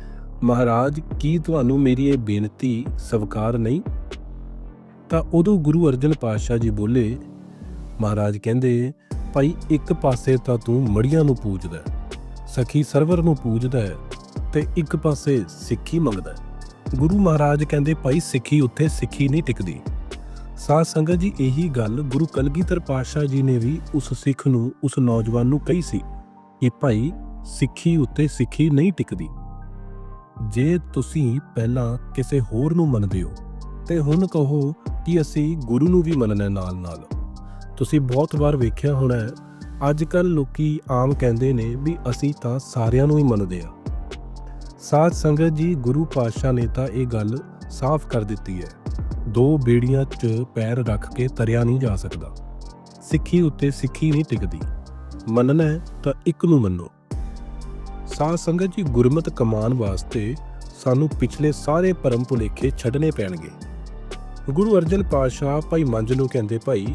A: ਮਹਾਰਾਜ, ਕੀ ਤੁਹਾਨੂੰ ਮੇਰੀ ਇਹ ਬੇਨਤੀ ਸਵਕਾਰ ਨਹੀਂ? ਤਾਂ ਉਦੋਂ ਗੁਰੂ ਅਰਜਨ ਪਾਤਸ਼ਾਹ ਜੀ ਬੋਲੇ, ਮਹਾਰਾਜ ਕਹਿੰਦੇ, ਭਾਈ, ਇੱਕ ਪਾਸੇ ਤਾਂ ਤੂੰ ਮੜੀਆਂ ਨੂੰ ਪੂਜਦਾ, ਸਖੀ ਸਰਵਰ ਨੂੰ ਪੂਜਦਾ ਹੈ, ਤੇ ਇੱਕ ਪਾਸੇ ਸਿੱਖੀ ਮੰਗਦਾ ਗੁਰੂ ਮਹਾਰਾਜ ਕਹਿੰਦੇ, ਭਾਈ, ਸਿੱਖੀ ਉੱਥੇ ਸਿੱਖੀ ਨਹੀਂ ਟਿਕਦੀ। ਸਾਧ ਸੰਗਤ ਜੀ, ਇਹੀ ਗੱਲ ਗੁਰੂ ਕਲਗੀਧਰ ਪਾਤਸ਼ਾਹ ਜੀ ਨੇ ਵੀ ਉਸ ਸਿੱਖ ਨੂੰ, ਉਸ ਨੌਜਵਾਨ ਨੂੰ ਕਹੀ ਸੀ ਕਿ ਭਾਈ, ਸਿੱਖੀ ਉੱਤੇ ਸਿੱਖੀ ਨਹੀਂ ਟਿਕਦੀ। ਜੇ ਤੁਸੀਂ ਪਹਿਲਾਂ ਕਿਸੇ ਹੋਰ ਨੂੰ ਮੰਨਦੇ ਹੋ, ਤੇ ਹੁਣ ਕਹੋ ਕਿ ਅਸੀਂ ਗੁਰੂ ਨੂੰ ਵੀ ਮੰਨਣਾ ਨਾਲ ਨਾਲ ਤੁਸੀਂ ਬਹੁਤ ਵਾਰ ਵੇਖਿਆ ਹੋਣਾ ਹੈ ਅੱਜ ਕੱਲ ਲੋਕੀ ਆਮ ਕਹਿੰਦੇ ਨੇ ਵੀ ਅਸੀਂ ਤਾਂ ਸਾਰਿਆਂ ਨੂੰ ਹੀ ਮੰਨਦੇ ਆ ਸਾਧ ਸੰਗਤ ਜੀ, ਗੁਰੂ ਪਾਤਸ਼ਾਹ ਨੇ ਤਾਂ ਇਹ ਗੱਲ ਸਾਫ਼ ਕਰ ਦਿੱਤੀ ਹੈ। ਦੋ ਬੇੜੀਆਂ 'ਚ ਪੈਰ ਰੱਖ ਕੇ ਤਰਿਆ ਨਹੀਂ ਜਾ ਸਕਦਾ। ਸਿੱਖੀ ਉੱਤੇ ਸਿੱਖੀ ਨਹੀਂ ਟਿਕਦੀ। ਮੰਨਣਾ ਤਾਂ ਇੱਕ ਨੂੰ ਮੰਨੋ। ਸਾਧ ਸੰਗਤ ਜੀ ਗੁਰਮਤ ਕਮਾਨ ਵਾਸਤੇ ਸਾਨੂੰ ਪਿਛਲੇ ਸਾਰੇ ਪਰਮ ਭੁਲੇਖੇ ਛੱਡਨੇ ਪੈਣਗੇ। ਗੁਰੂ ਅਰਜਨ ਪਾਤਸ਼ਾਹ ਭਾਈ ਮੰਜ ਨੂੰ ਕਹਿੰਦੇ ਭਾਈ,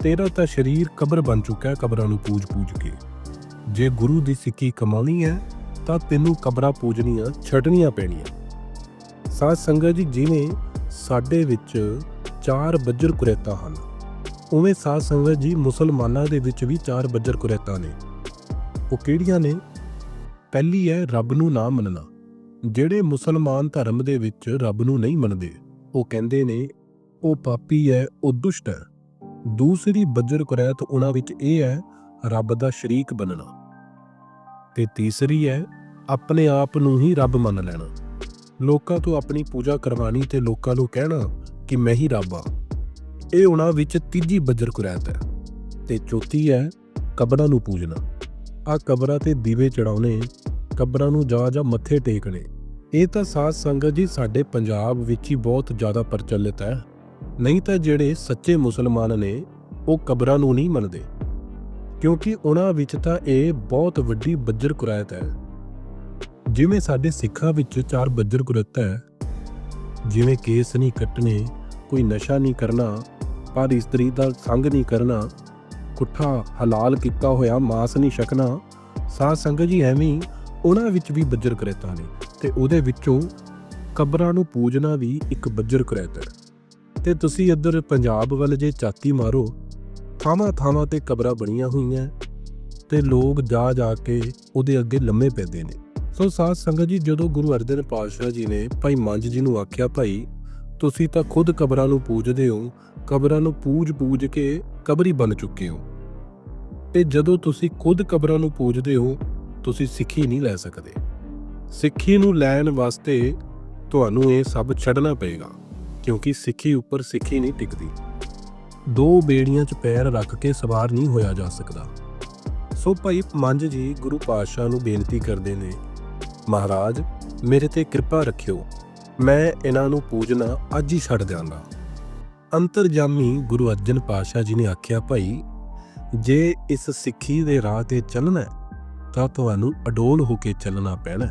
A: ਤੇਰਾ ਤਾਂ ਸਰੀਰ ਕਬਰ ਬਣ ਚੁੱਕਾ ਹੈ ਕਬਰਾਂ ਨੂੰ ਪੂਜ-ਪੂਜ ਕੇ। ਜੇ ਗੁਰੂ ਦੀ ਸਿੱਖੀ ਕਮਾਉਣੀ ਹੈ, ਤਾਂ ਤੈਨੂੰ ਕਬਰਾਂ ਪੂਜਣੀਆਂ ਛੱਡਣੀਆਂ ਪੈਣੀਆਂ। ਸਾਧ ਸੰਗਤ ਜੀ ਜਿਵੇਂ ਸਾਡੇ ਵਿੱਚ ਚਾਰ ਬੱਜਰ ਕੁਰੈਤਾਂ ਹਨ। ਉਵੇਂ ਸਾਧ ਸੰਗਤ ਜੀ ਮੁਸਲਮਾਨਾਂ ਦੇ ਵਿੱਚ ਵੀ ਚਾਰ ਬੱਜਰ ਕੁਰੈਤਾਂ ਨੇ। ਉਹ ਕਿਹੜੀਆਂ ਨੇ? ਪਹਿਲੀ ਹੈ ਰੱਬ ਨੂੰ ਨਾ ਮੰਨਣਾ। ਜਿਹੜੇ ਮੁਸਲਮਾਨ ਧਰਮ ਦੇ ਵਿੱਚ ਰੱਬ ਨੂੰ ਨਹੀਂ ਮੰਨਦੇ, ਉਹ ਕਹਿੰਦੇ ਨੇ, ਉਹ ਪਾਪੀ ਹੈ, ਉਹ ਦੁਸ਼ਟ ਹੈ। ਦੂਸਰੀ ਬੱਜਰ ਕੁਰੈਤ ਉਹਨਾਂ ਵਿੱਚ ਇਹ ਹੈ, ਰੱਬ ਦਾ ਸ਼ਰੀਕ ਬਣਨਾ ਤੇ ਤੀਸਰੀ ਹੈ, ਆਪਣੇ ਆਪ ਨੂੰ ਹੀ ਰੱਬ ਮੰਨ ਲੈਣਾ। ਲੋਕਾਂ ਤੋਂ ਆਪਣੀ ਪੂਜਾ ਕਰਵਾਣੀ ਤੇ ਲੋਕਾਂ ਨੂੰ ਕਹਿਣਾ ਕਿ ਮੈਂ ਹੀ ਰੱਬ ਆ ਇਹ ਉਹਨਾਂ ਵਿੱਚ ਤੀਜੀ ਬੱਜਰ ਕੁਰੈਤ ਹੈ ਤੇ ਚੌਥੀ ਹੈ ਕਬਰਾਂ ਨੂੰ ਪੂਜਣਾ। ਆ ਕਬਰਾਂ ਤੇ ਦੀਵੇ ਚੜਾਉਣੇ ਕਬਰਾਂ ਨੂੰ ਜਾ ਜਾ ਮੱਥੇ ਟੇਕਣੇ, ਇਹ ਤਾਂ ਸਾਧ ਸੰਗਤ ਜੀ ਸਾਡੇ ਪੰਜਾਬ ਵਿੱਚ ਹੀ ਬਹੁਤ ਜ਼ਿਆਦਾ ਪ੍ਰਚਲਿਤ ਹੈ। ਨਹੀਂ ਤਾਂ ਜਿਹੜੇ ਸੱਚੇ ਮੁਸਲਮਾਨ ਨੇ, ਉਹ ਕਬਰਾਂ ਨੂੰ ਨਹੀਂ ਮੰਨਦੇ। ਕਿਉਂਕਿ ਉਹਨਾਂ ਵਿੱਚ ਤਾਂ ਇਹ ਬਹੁਤ ਵੱਡੀ ਬੱਜਰ ਕੁਰਾਇਤ ਹੈ। ਜਿਵੇਂ ਸਾਡੇ ਸਿੱਖਾਂ ਵਿੱਚ ਚਾਰ ਬੱਜਰ ਕੁਰਤ ਹੈ, ਜਿਵੇਂ ਕੇਸ ਨਹੀਂ ਕੱਟਣੇ, ਕੋਈ ਨਸ਼ਾ ਨਹੀਂ ਕਰਨਾ ਪਰ ਇਸਤਰੀ ਦਾ ਸੰਗ ਨਹੀਂ ਕਰਨਾ, ਕੁੱਠਾ ਹਲਾਲ ਕੀਤਾ ਹੋਇਆ ਮਾਸ ਨਹੀਂ ਛਕਣਾ, ਸਾਧ ਸੰਗਤ ਜੀ ਐਵੇਂ ਉਹਨਾਂ ਵਿੱਚ ਵੀ ਬੱਜਰ ਕੁਰੈਤਾਂ ਨੇ ਤੇ ਉਹਦੇ ਵਿੱਚੋਂ ਕਬਰਾਂ ਨੂੰ ਪੂਜਣਾ ਵੀ ਇੱਕ ਬੱਜਰ ਕੁਰੈਤ ਹੈ। ਤੇ ਤੁਸੀਂ ਇੱਧਰ ਪੰਜਾਬ ਵੱਲ ਜੇ ਚਾਤੀ ਮਾਰੋ, ਥਾਵਾਂ ਥਾਵਾਂ ਤੇ ਕਬਰਾਂ ਬਣੀਆਂ ਹੋਈਆਂ ਤੇ ਲੋਕ ਜਾ ਜਾ ਕੇ ਉਹਦੇ ਅੱਗੇ ਲੰਮੇ ਪੈਂਦੇ ਨੇ। ਸੋ ਸਾਧ ਸੰਗਤ ਜੀ, ਜਦੋਂ ਗੁਰੂ ਅਰਜਨ ਪਾਤਸ਼ਾਹ ਜੀ ਨੇ ਭਾਈ ਮੰਜ ਜੀ ਨੂੰ ਆਖਿਆ, ਭਾਈ, ਤੁਸੀਂ ਤਾਂ ਖੁਦ ਕਬਰਾਂ ਨੂੰ ਪੂਜਦੇ ਹੋ, ਕਬਰਾਂ ਨੂੰ ਪੂਜ-ਪੂਜ ਕੇ ਕਬਰੀ ਬਣ ਚੁੱਕੇ ਹੋ। ਤੇ ਜਦੋਂ ਤੁਸੀਂ ਖੁਦ ਕਬਰਾਂ ਨੂੰ ਪੂਜਦੇ ਹੋ, ਤੁਸੀਂ ਸਿੱਖੀ ਨਹੀਂ ਲੈ ਸਕਦੇ। ਸਿੱਖੀ ਨੂੰ ਲੈਣ ਵਾਸਤੇ ਤੁਹਾਨੂੰ ਇਹ ਸਭ ਛੱਡਣਾ ਪਏਗਾ, ਕਿਉਂਕਿ ਸਿੱਖੀ ਉੱਪਰ ਸਿੱਖੀ ਨਹੀਂ ਟਿਕਦੀ। ਦੋ ਬੇੜੀਆਂ 'ਚ ਪੈਰ ਰੱਖ ਕੇ ਸਵਾਰ ਨਹੀਂ ਹੋਇਆ ਜਾ ਸਕਦਾ। ਸੋ ਭਾਈ ਮੰਜ ਜੀ ਗੁਰੂ ਪਾਤਸ਼ਾਹ ਨੂੰ ਬੇਨਤੀ ਕਰਦੇ ਨੇ ਮਹਾਰਾਜ, ਮੇਰੇ ਤੇ ਕਿਰਪਾ ਰੱਖਿਓ। ਮੈਂ ਇਹਨਾਂ ਨੂੰ ਪੂਜਣਾ ਅੱਜ ਹੀ ਛੱਡ ਦਿਆਂਗਾ। ਅੰਤਰਜਾਮੀ ਗੁਰੂ ਅਰਜਨ ਪਾਤਸ਼ਾਹ ਜੀ ਨੇ ਆਖਿਆ, ਭਾਈ, ਜੇ ਇਸ ਸਿੱਖੀ ਦੇ ਰਾਹ ਤੇ ਚੱਲਣਾ ਤਾਂ ਤੁਹਾਨੂੰ ਅਡੋਲ ਹੋ ਕੇ ਚੱਲਣਾ ਪੈਣਾ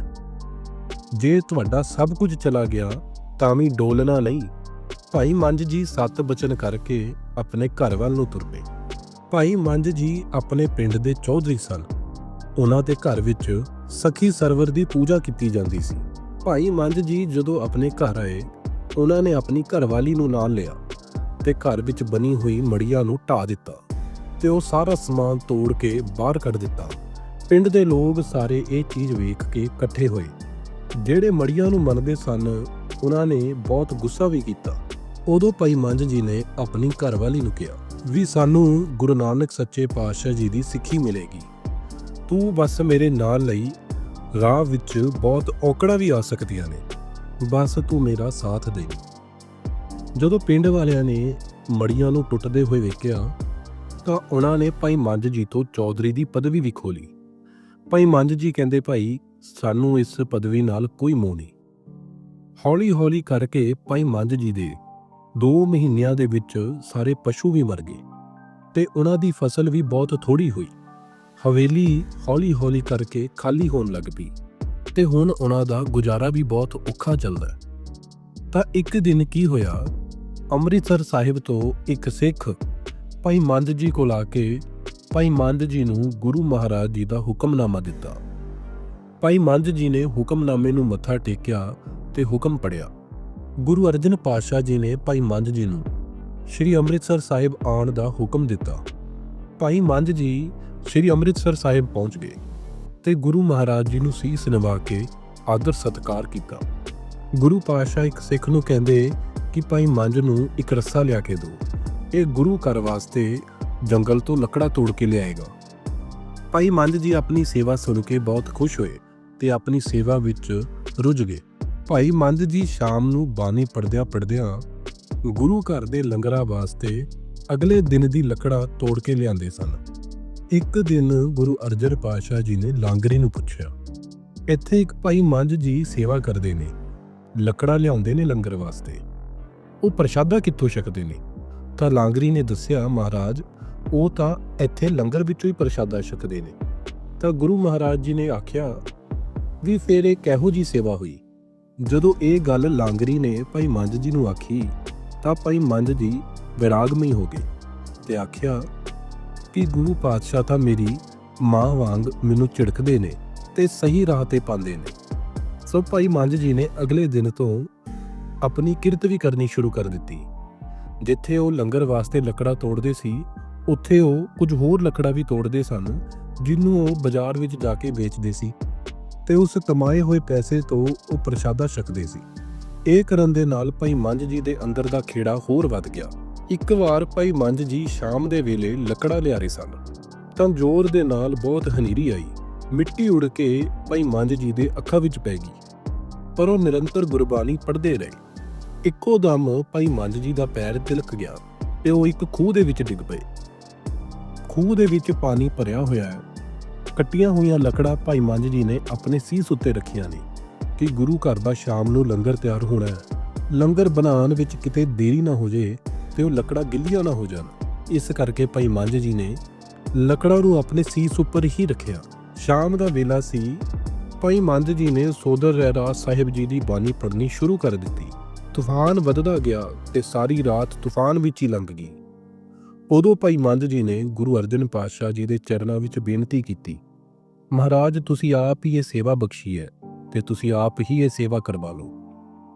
A: ਜੇ ਤੁਹਾਡਾ ਸਭ ਕੁਝ ਚਲਾ ਗਿਆ, ਤਾਂ ਵੀ ਡੋਲਣਾ ਨਹੀਂ। ਭਾਈ ਮੰਜ ਜੀ ਸੱਤ ਬਚਨ ਕਰਕੇ ਆਪਣੇ ਘਰ ਵੱਲ ਨੂੰ ਤੁਰ ਪਏ। ਭਾਈ ਮੰਜ ਜੀ ਆਪਣੇ ਪਿੰਡ ਦੇ ਚੌਧਰੀ ਸਨ। ਉਹਨਾਂ ਦੇ ਘਰ ਵਿੱਚ ਸਖੀ ਸਰਵਰ ਦੀ ਪੂਜਾ ਕੀਤੀ ਜਾਂਦੀ ਸੀ। ਭਾਈ ਮੰਝ ਜੀ ਜਦੋਂ ਆਪਣੇ ਘਰ ਆਏ, ਉਹਨਾਂ ਨੇ ਆਪਣੀ ਘਰਵਾਲੀ ਨੂੰ ਨਾਲ ਲਿਆ ਤੇ ਘਰ ਵਿੱਚ ਬਣੀ ਹੋਈ ਮੜੀਆਂ ਨੂੰ ਢਾ ਦਿੱਤਾ ਤੇ ਉਹ ਸਾਰਾ ਸਮਾਨ ਤੋੜ ਕੇ ਬਾਹਰ ਕੱਢ ਦਿੱਤਾ। ਪਿੰਡ ਦੇ ਲੋਕ ਸਾਰੇ ਇਹ ਚੀਜ਼ ਵੇਖ ਕੇ ਇਕੱਠੇ ਹੋਏ। ਜਿਹੜੇ ਮੜੀਆਂ ਨੂੰ ਮੰਨਦੇ ਸਨ, ਉਹਨਾਂ ਨੇ ਬਹੁਤ ਗੁੱਸਾ ਵੀ ਕੀਤਾ। ਉਦੋਂ ਭਾਈ ਮੰਝ ਜੀ ਨੇ ਆਪਣੀ ਘਰਵਾਲੀ ਨੂੰ ਕਿਹਾ, ਵੀ ਸਾਨੂੰ ਗੁਰੂ ਨਾਨਕ ਸੱਚੇ ਪਾਤਸ਼ਾਹ ਜੀ ਦੀ ਸਿੱਖੀ ਮਿਲੇਗੀ। ਤੂੰ ਬਸ ਮੇਰੇ ਨਾਲ ਲਈ ਰਾਹ ਵਿੱਚ ਬਹੁਤ ਔਕੜਾਂ ਵੀ ਆ ਸਕਦੀਆਂ ਨੇ। ਬਸ ਤੂੰ ਮੇਰਾ ਸਾਥ ਦੇ। ਜਦੋਂ ਪਿੰਡ ਵਾਲਿਆਂ ਨੇ ਮੜੀਆਂ ਨੂੰ ਟੁੱਟਦੇ ਹੋਏ ਵੇਖਿਆ, ਤਾਂ ਉਹਨਾਂ ਨੇ ਭਾਈ ਮੰਜ ਜੀ ਤੋਂ ਚੌਧਰੀ ਦੀ ਪਦਵੀ ਵੀ ਖੋਲੀ। ਭਾਈ ਮੰਜ ਜੀ ਕਹਿੰਦੇ, ਭਾਈ, ਸਾਨੂੰ ਇਸ ਪਦਵੀ ਨਾਲ ਕੋਈ ਮੋਹ ਨਹੀਂ। ਹੌਲੀ-ਹੌਲੀ ਕਰਕੇ ਭਾਈ ਮੰਜ ਜੀ ਦੇ 2 ਮਹੀਨਿਆਂ ਦੇ ਵਿੱਚ ਸਾਰੇ ਪਸ਼ੂ ਵੀ ਮਰ ਗਏ ਤੇ ਉਹਨਾਂ ਦੀ ਫਸਲ ਵੀ ਬਹੁਤ ਥੋੜੀ ਹੋਈ। ਹਵੇਲੀ ਹੌਲੀ-ਹੌਲੀ ਕਰਕੇ ਖਾਲੀ ਹੋਣ ਲੱਗ ਪਈ ਤੇ ਹੁਣ ਉਹਨਾਂ ਦਾ ਗੁਜ਼ਾਰਾ ਵੀ ਬਹੁਤ ਔਖਾ ਚੱਲਦਾ ਤਾਂ ਇੱਕ ਦਿਨ ਕੀ ਹੋਇਆ, ਅੰਮ੍ਰਿਤਸਰ ਸਾਹਿਬ ਤੋਂ ਇੱਕ ਸਿੱਖ ਭਾਈ ਮੰਦ ਜੀ ਕੋਲ ਆ ਕੇ ਭਾਈ ਮੰਦ ਜੀ ਨੂੰ ਗੁਰੂ ਮਹਾਰਾਜ ਜੀ ਦਾ ਹੁਕਮਨਾਮਾ ਦਿੱਤਾ। ਭਾਈ ਮੰਦ ਜੀ ਨੇ ਹੁਕਮਨਾਮੇ ਨੂੰ ਮੱਥਾ ਟੇਕਿਆ ਤੇ ਹੁਕਮ ਪੜਿਆ ਗੁਰੂ ਅਰਜਨ ਪਾਤਸ਼ਾਹ ਜੀ ਨੇ ਭਾਈ ਮੰਦ ਜੀ ਨੂੰ ਸ੍ਰੀ ਅੰਮ੍ਰਿਤਸਰ ਸਾਹਿਬ ਆਉਣ ਦਾ ਹੁਕਮ ਦਿੱਤਾ। ਭਾਈ ਮੰਦ ਜੀ ਸ੍ਰੀ ਅੰਮ੍ਰਿਤਸਰ ਸਾਹਿਬ ਪਹੁੰਚ ਗਏ ਤੇ ਗੁਰੂ ਮਹਾਰਾਜ ਜੀ ਨੂੰ ਸੀਸ ਨਿਵਾ ਕੇ ਆਦਰ ਸਤਕਾਰ ਕੀਤਾ। ਗੁਰੂ ਪਾਤਸ਼ਾਹ ਇੱਕ ਸਿੱਖ ਨੂੰ ਕਹਿੰਦੇ ਕਿ ਭਾਈ ਮੰਜ ਨੂੰ ਇੱਕ ਰੱਸਾ ਲਿਆ ਕੇ ਦਿਓ। ਇਹ ਗੁਰੂ ਘਰ ਵਾਸਤੇ ਜੰਗਲ ਤੋਂ ਲੱਕੜਾ ਤੋੜ ਕੇ ਲਿਆਏਗਾ। ਭਾਈ ਮੰਜ ਜੀ ਆਪਣੀ ਸੇਵਾ ਸੁਣ ਕੇ ਬਹੁਤ ਖੁਸ਼ ਹੋਏ ਤੇ ਆਪਣੀ ਸੇਵਾ ਵਿੱਚ ਰੁੱਝ ਗਏ। ਭਾਈ ਮੰਦ ਜੀ ਸ਼ਾਮ ਨੂੰ ਬਾਣੀ ਪੜਦਿਆਂ ਪੜਦਿਆਂ ਗੁਰੂ ਘਰ ਦੇ ਲੰਗਰਾਂ ਵਾਸਤੇ ਅਗਲੇ ਦਿਨ ਦੀ ਲੱਕੜਾ ਤੋੜ ਕੇ ਲਿਆਂਦੇ ਸਨ। ਇੱਕ ਦਿਨ ਗੁਰੂ ਅਰਜਨ ਪਾਤਸ਼ਾਹ ਜੀ ਨੇ ਲਾਂਗਰੀ ਨੂੰ ਪੁੱਛਿਆ, ਇੱਥੇ ਇੱਕ ਭਾਈ ਮੰਝ ਜੀ ਸੇਵਾ ਕਰਦੇ ਨੇ, ਲੱਕੜਾ ਲਿਆਉਂਦੇ ਨੇ ਲੰਗਰ ਵਾਸਤੇ। ਉਹ ਪ੍ਰਸ਼ਾਦਾ ਕਿੱਥੋਂ ਛਕਦੇ ਨੇ? ਤਾਂ ਲਾਂਗਰੀ ਨੇ ਦੱਸਿਆ, ਮਹਾਰਾਜ, ਉਹ ਤਾਂ ਇੱਥੇ ਲੰਗਰ ਵਿੱਚੋਂ ਹੀ ਪ੍ਰਸ਼ਾਦਾ ਛਕਦੇ ਨੇ। ਤਾਂ ਗੁਰੂ ਮਹਾਰਾਜ ਜੀ ਨੇ ਆਖਿਆ, ਵੀ ਫੇਰ ਇਹ ਕਿਹੋ ਜੀ ਸੇਵਾ ਹੋਈ? ਜਦੋਂ ਇਹ ਗੱਲ ਲਾਂਗਰੀ ਨੇ ਭਾਈ ਮੰਜ ਜੀ ਨੂੰ ਆਖੀ, ਤਾਂ ਭਾਈ ਮੰਜ ਜੀ ਵਿਰਾਗਮਈ ਹੋ ਗਏ ਤੇ ਆਖਿਆ ਕਿ ਗੁਰੂ ਪਾਤਸ਼ਾਹ ਤਾਂ ਮੇਰੀ ਮਾਂ ਵਾਂਗ ਮੈਨੂੰ ਝਿੜਕਦੇ ਨੇ ਤੇ ਸਹੀ ਰਾਹ ਤੇ ਪਾਉਂਦੇ ਨੇ। ਸੋ ਭਾਈ ਮੰਜ ਜੀ ਨੇ ਅਗਲੇ ਦਿਨ ਤੋਂ ਆਪਣੀ ਕਿਰਤ ਵੀ ਕਰਨੀ ਸ਼ੁਰੂ ਕਰ ਦਿੱਤੀ। ਜਿੱਥੇ ਉਹ ਲੰਗਰ ਵਾਸਤੇ ਲੱਕੜਾ ਤੋੜਦੇ ਸੀ, ਉੱਥੇ ਉਹ ਕੁਝ ਹੋਰ ਲੱਕੜਾ ਵੀ ਤੋੜਦੇ ਸਨ ਜਿਹਨੂੰ ਉਹ ਬਾਜ਼ਾਰ ਵਿੱਚ ਜਾ ਕੇ ਵੇਚਦੇ ਸੀ ਤੇ ਉਸ ਕਮਾਏ ਹੋਏ ਪੈਸੇ ਤੋਂ ਉਹ ਪ੍ਰਸ਼ਾਦਾ ਛਕਦੇ ਸੀ। ਇਹ ਕਰਨ ਦੇ ਨਾਲ ਭਾਈ ਮੰਜ ਜੀ ਦੇ ਅੰਦਰ ਦਾ ਖੇੜਾ ਹੋਰ ਵੱਧ ਗਿਆ। ਇੱਕ ਵਾਰ ਭਾਈ ਮੰਜ ਜੀ ਸ਼ਾਮ ਦੇ ਵੇਲੇ ਲੱਕੜਾ ਲਿਆ ਰਹੇ ਸਨ, ਤਾਂ ਜ਼ੋਰ ਦੇ ਨਾਲ ਬਹੁਤ ਹਨੇਰੀ ਆਈ। ਮਿੱਟੀ ਉੜ ਕੇ ਭਾਈ ਮੰਜ ਜੀ ਦੇ ਅੱਖਾਂ ਵਿੱਚ ਪੈ ਗਈ, ਪਰ ਉਹ ਨਿਰੰਤਰ ਗੁਰਬਾਣੀ ਪੜ੍ਹਦੇ ਰਹੇ। ਇੱਕੋ ਦਮ ਭਾਈ ਮੰਜ ਜੀ ਦਾ ਪੈਰ ਤਿਲਕ ਗਿਆ ਤੇ ਉਹ ਇੱਕ ਖੂਹ ਦੇ ਵਿੱਚ ਡਿੱਗ ਪਏ। ਖੂਹ ਦੇ ਵਿੱਚ ਪਾਣੀ ਭਰਿਆ ਹੋਇਆ ਹੈ। ਕੱਟੀਆਂ ਹੋਈਆਂ ਲੱਕੜਾਂ ਭਾਈ ਮੰਜ ਜੀ ਨੇ ਆਪਣੇ ਸੀਸ ਉੱਤੇ ਰੱਖੀਆਂ ਨੇ ਕਿ ਗੁਰੂ ਘਰ ਦਾ ਸ਼ਾਮ ਨੂੰ ਲੰਗਰ ਤਿਆਰ ਹੋਣਾ ਹੈ। ਲੰਗਰ ਬਣਾਉਣ ਵਿੱਚ ਕਿਤੇ ਦੇਰੀ ਨਾ ਹੋ ਜੇ ਤੇ ਉਹ ਲੱਕੜਾਂ ਗਿੱਲੀਆਂ ਨਾ ਹੋ ਜਾਣ। ਇਸ ਕਰਕੇ ਭਾਈ ਮੰਜ ਜੀ ਨੇ ਲੱਕੜਾਂ ਨੂੰ ਆਪਣੇ ਸੀਸ ਉੱਪਰ ਹੀ ਰੱਖਿਆ। ਸ਼ਾਮ ਦਾ ਵੇਲਾ ਸੀ, ਭਾਈ ਮੰਦ ਜੀ ਨੇ ਸੋਦਰ ਰਹਿਰਾਸ ਸਾਹਿਬ ਜੀ ਦੀ ਬਾਣੀ ਪੜ੍ਹਨੀ ਸ਼ੁਰੂ ਕਰ ਦਿੱਤੀ। ਤੂਫਾਨ ਵੱਧਦਾ ਗਿਆ ਤੇ ਸਾਰੀ ਰਾਤ ਤੂਫਾਨ ਵਿੱਚ ਹੀ ਲੰਘ ਗਈ। ਉਦੋਂ ਭਾਈ ਮੰਦ ਜੀ ਨੇ ਗੁਰੂ ਅਰਜਨ ਪਾਤਸ਼ਾਹ ਜੀ ਦੇ ਚਰਨਾਂ ਵਿੱਚ ਬੇਨਤੀ ਕੀਤੀ, ਮਹਾਰਾਜ, ਤੁਸੀਂ ਆਪ ਹੀ ਇਹ ਸੇਵਾ ਬਖਸ਼ੀ ਹੈ ਤੇ ਤੁਸੀਂ ਆਪ ਹੀ ਇਹ ਸੇਵਾ ਕਰਵਾ ਲਓ।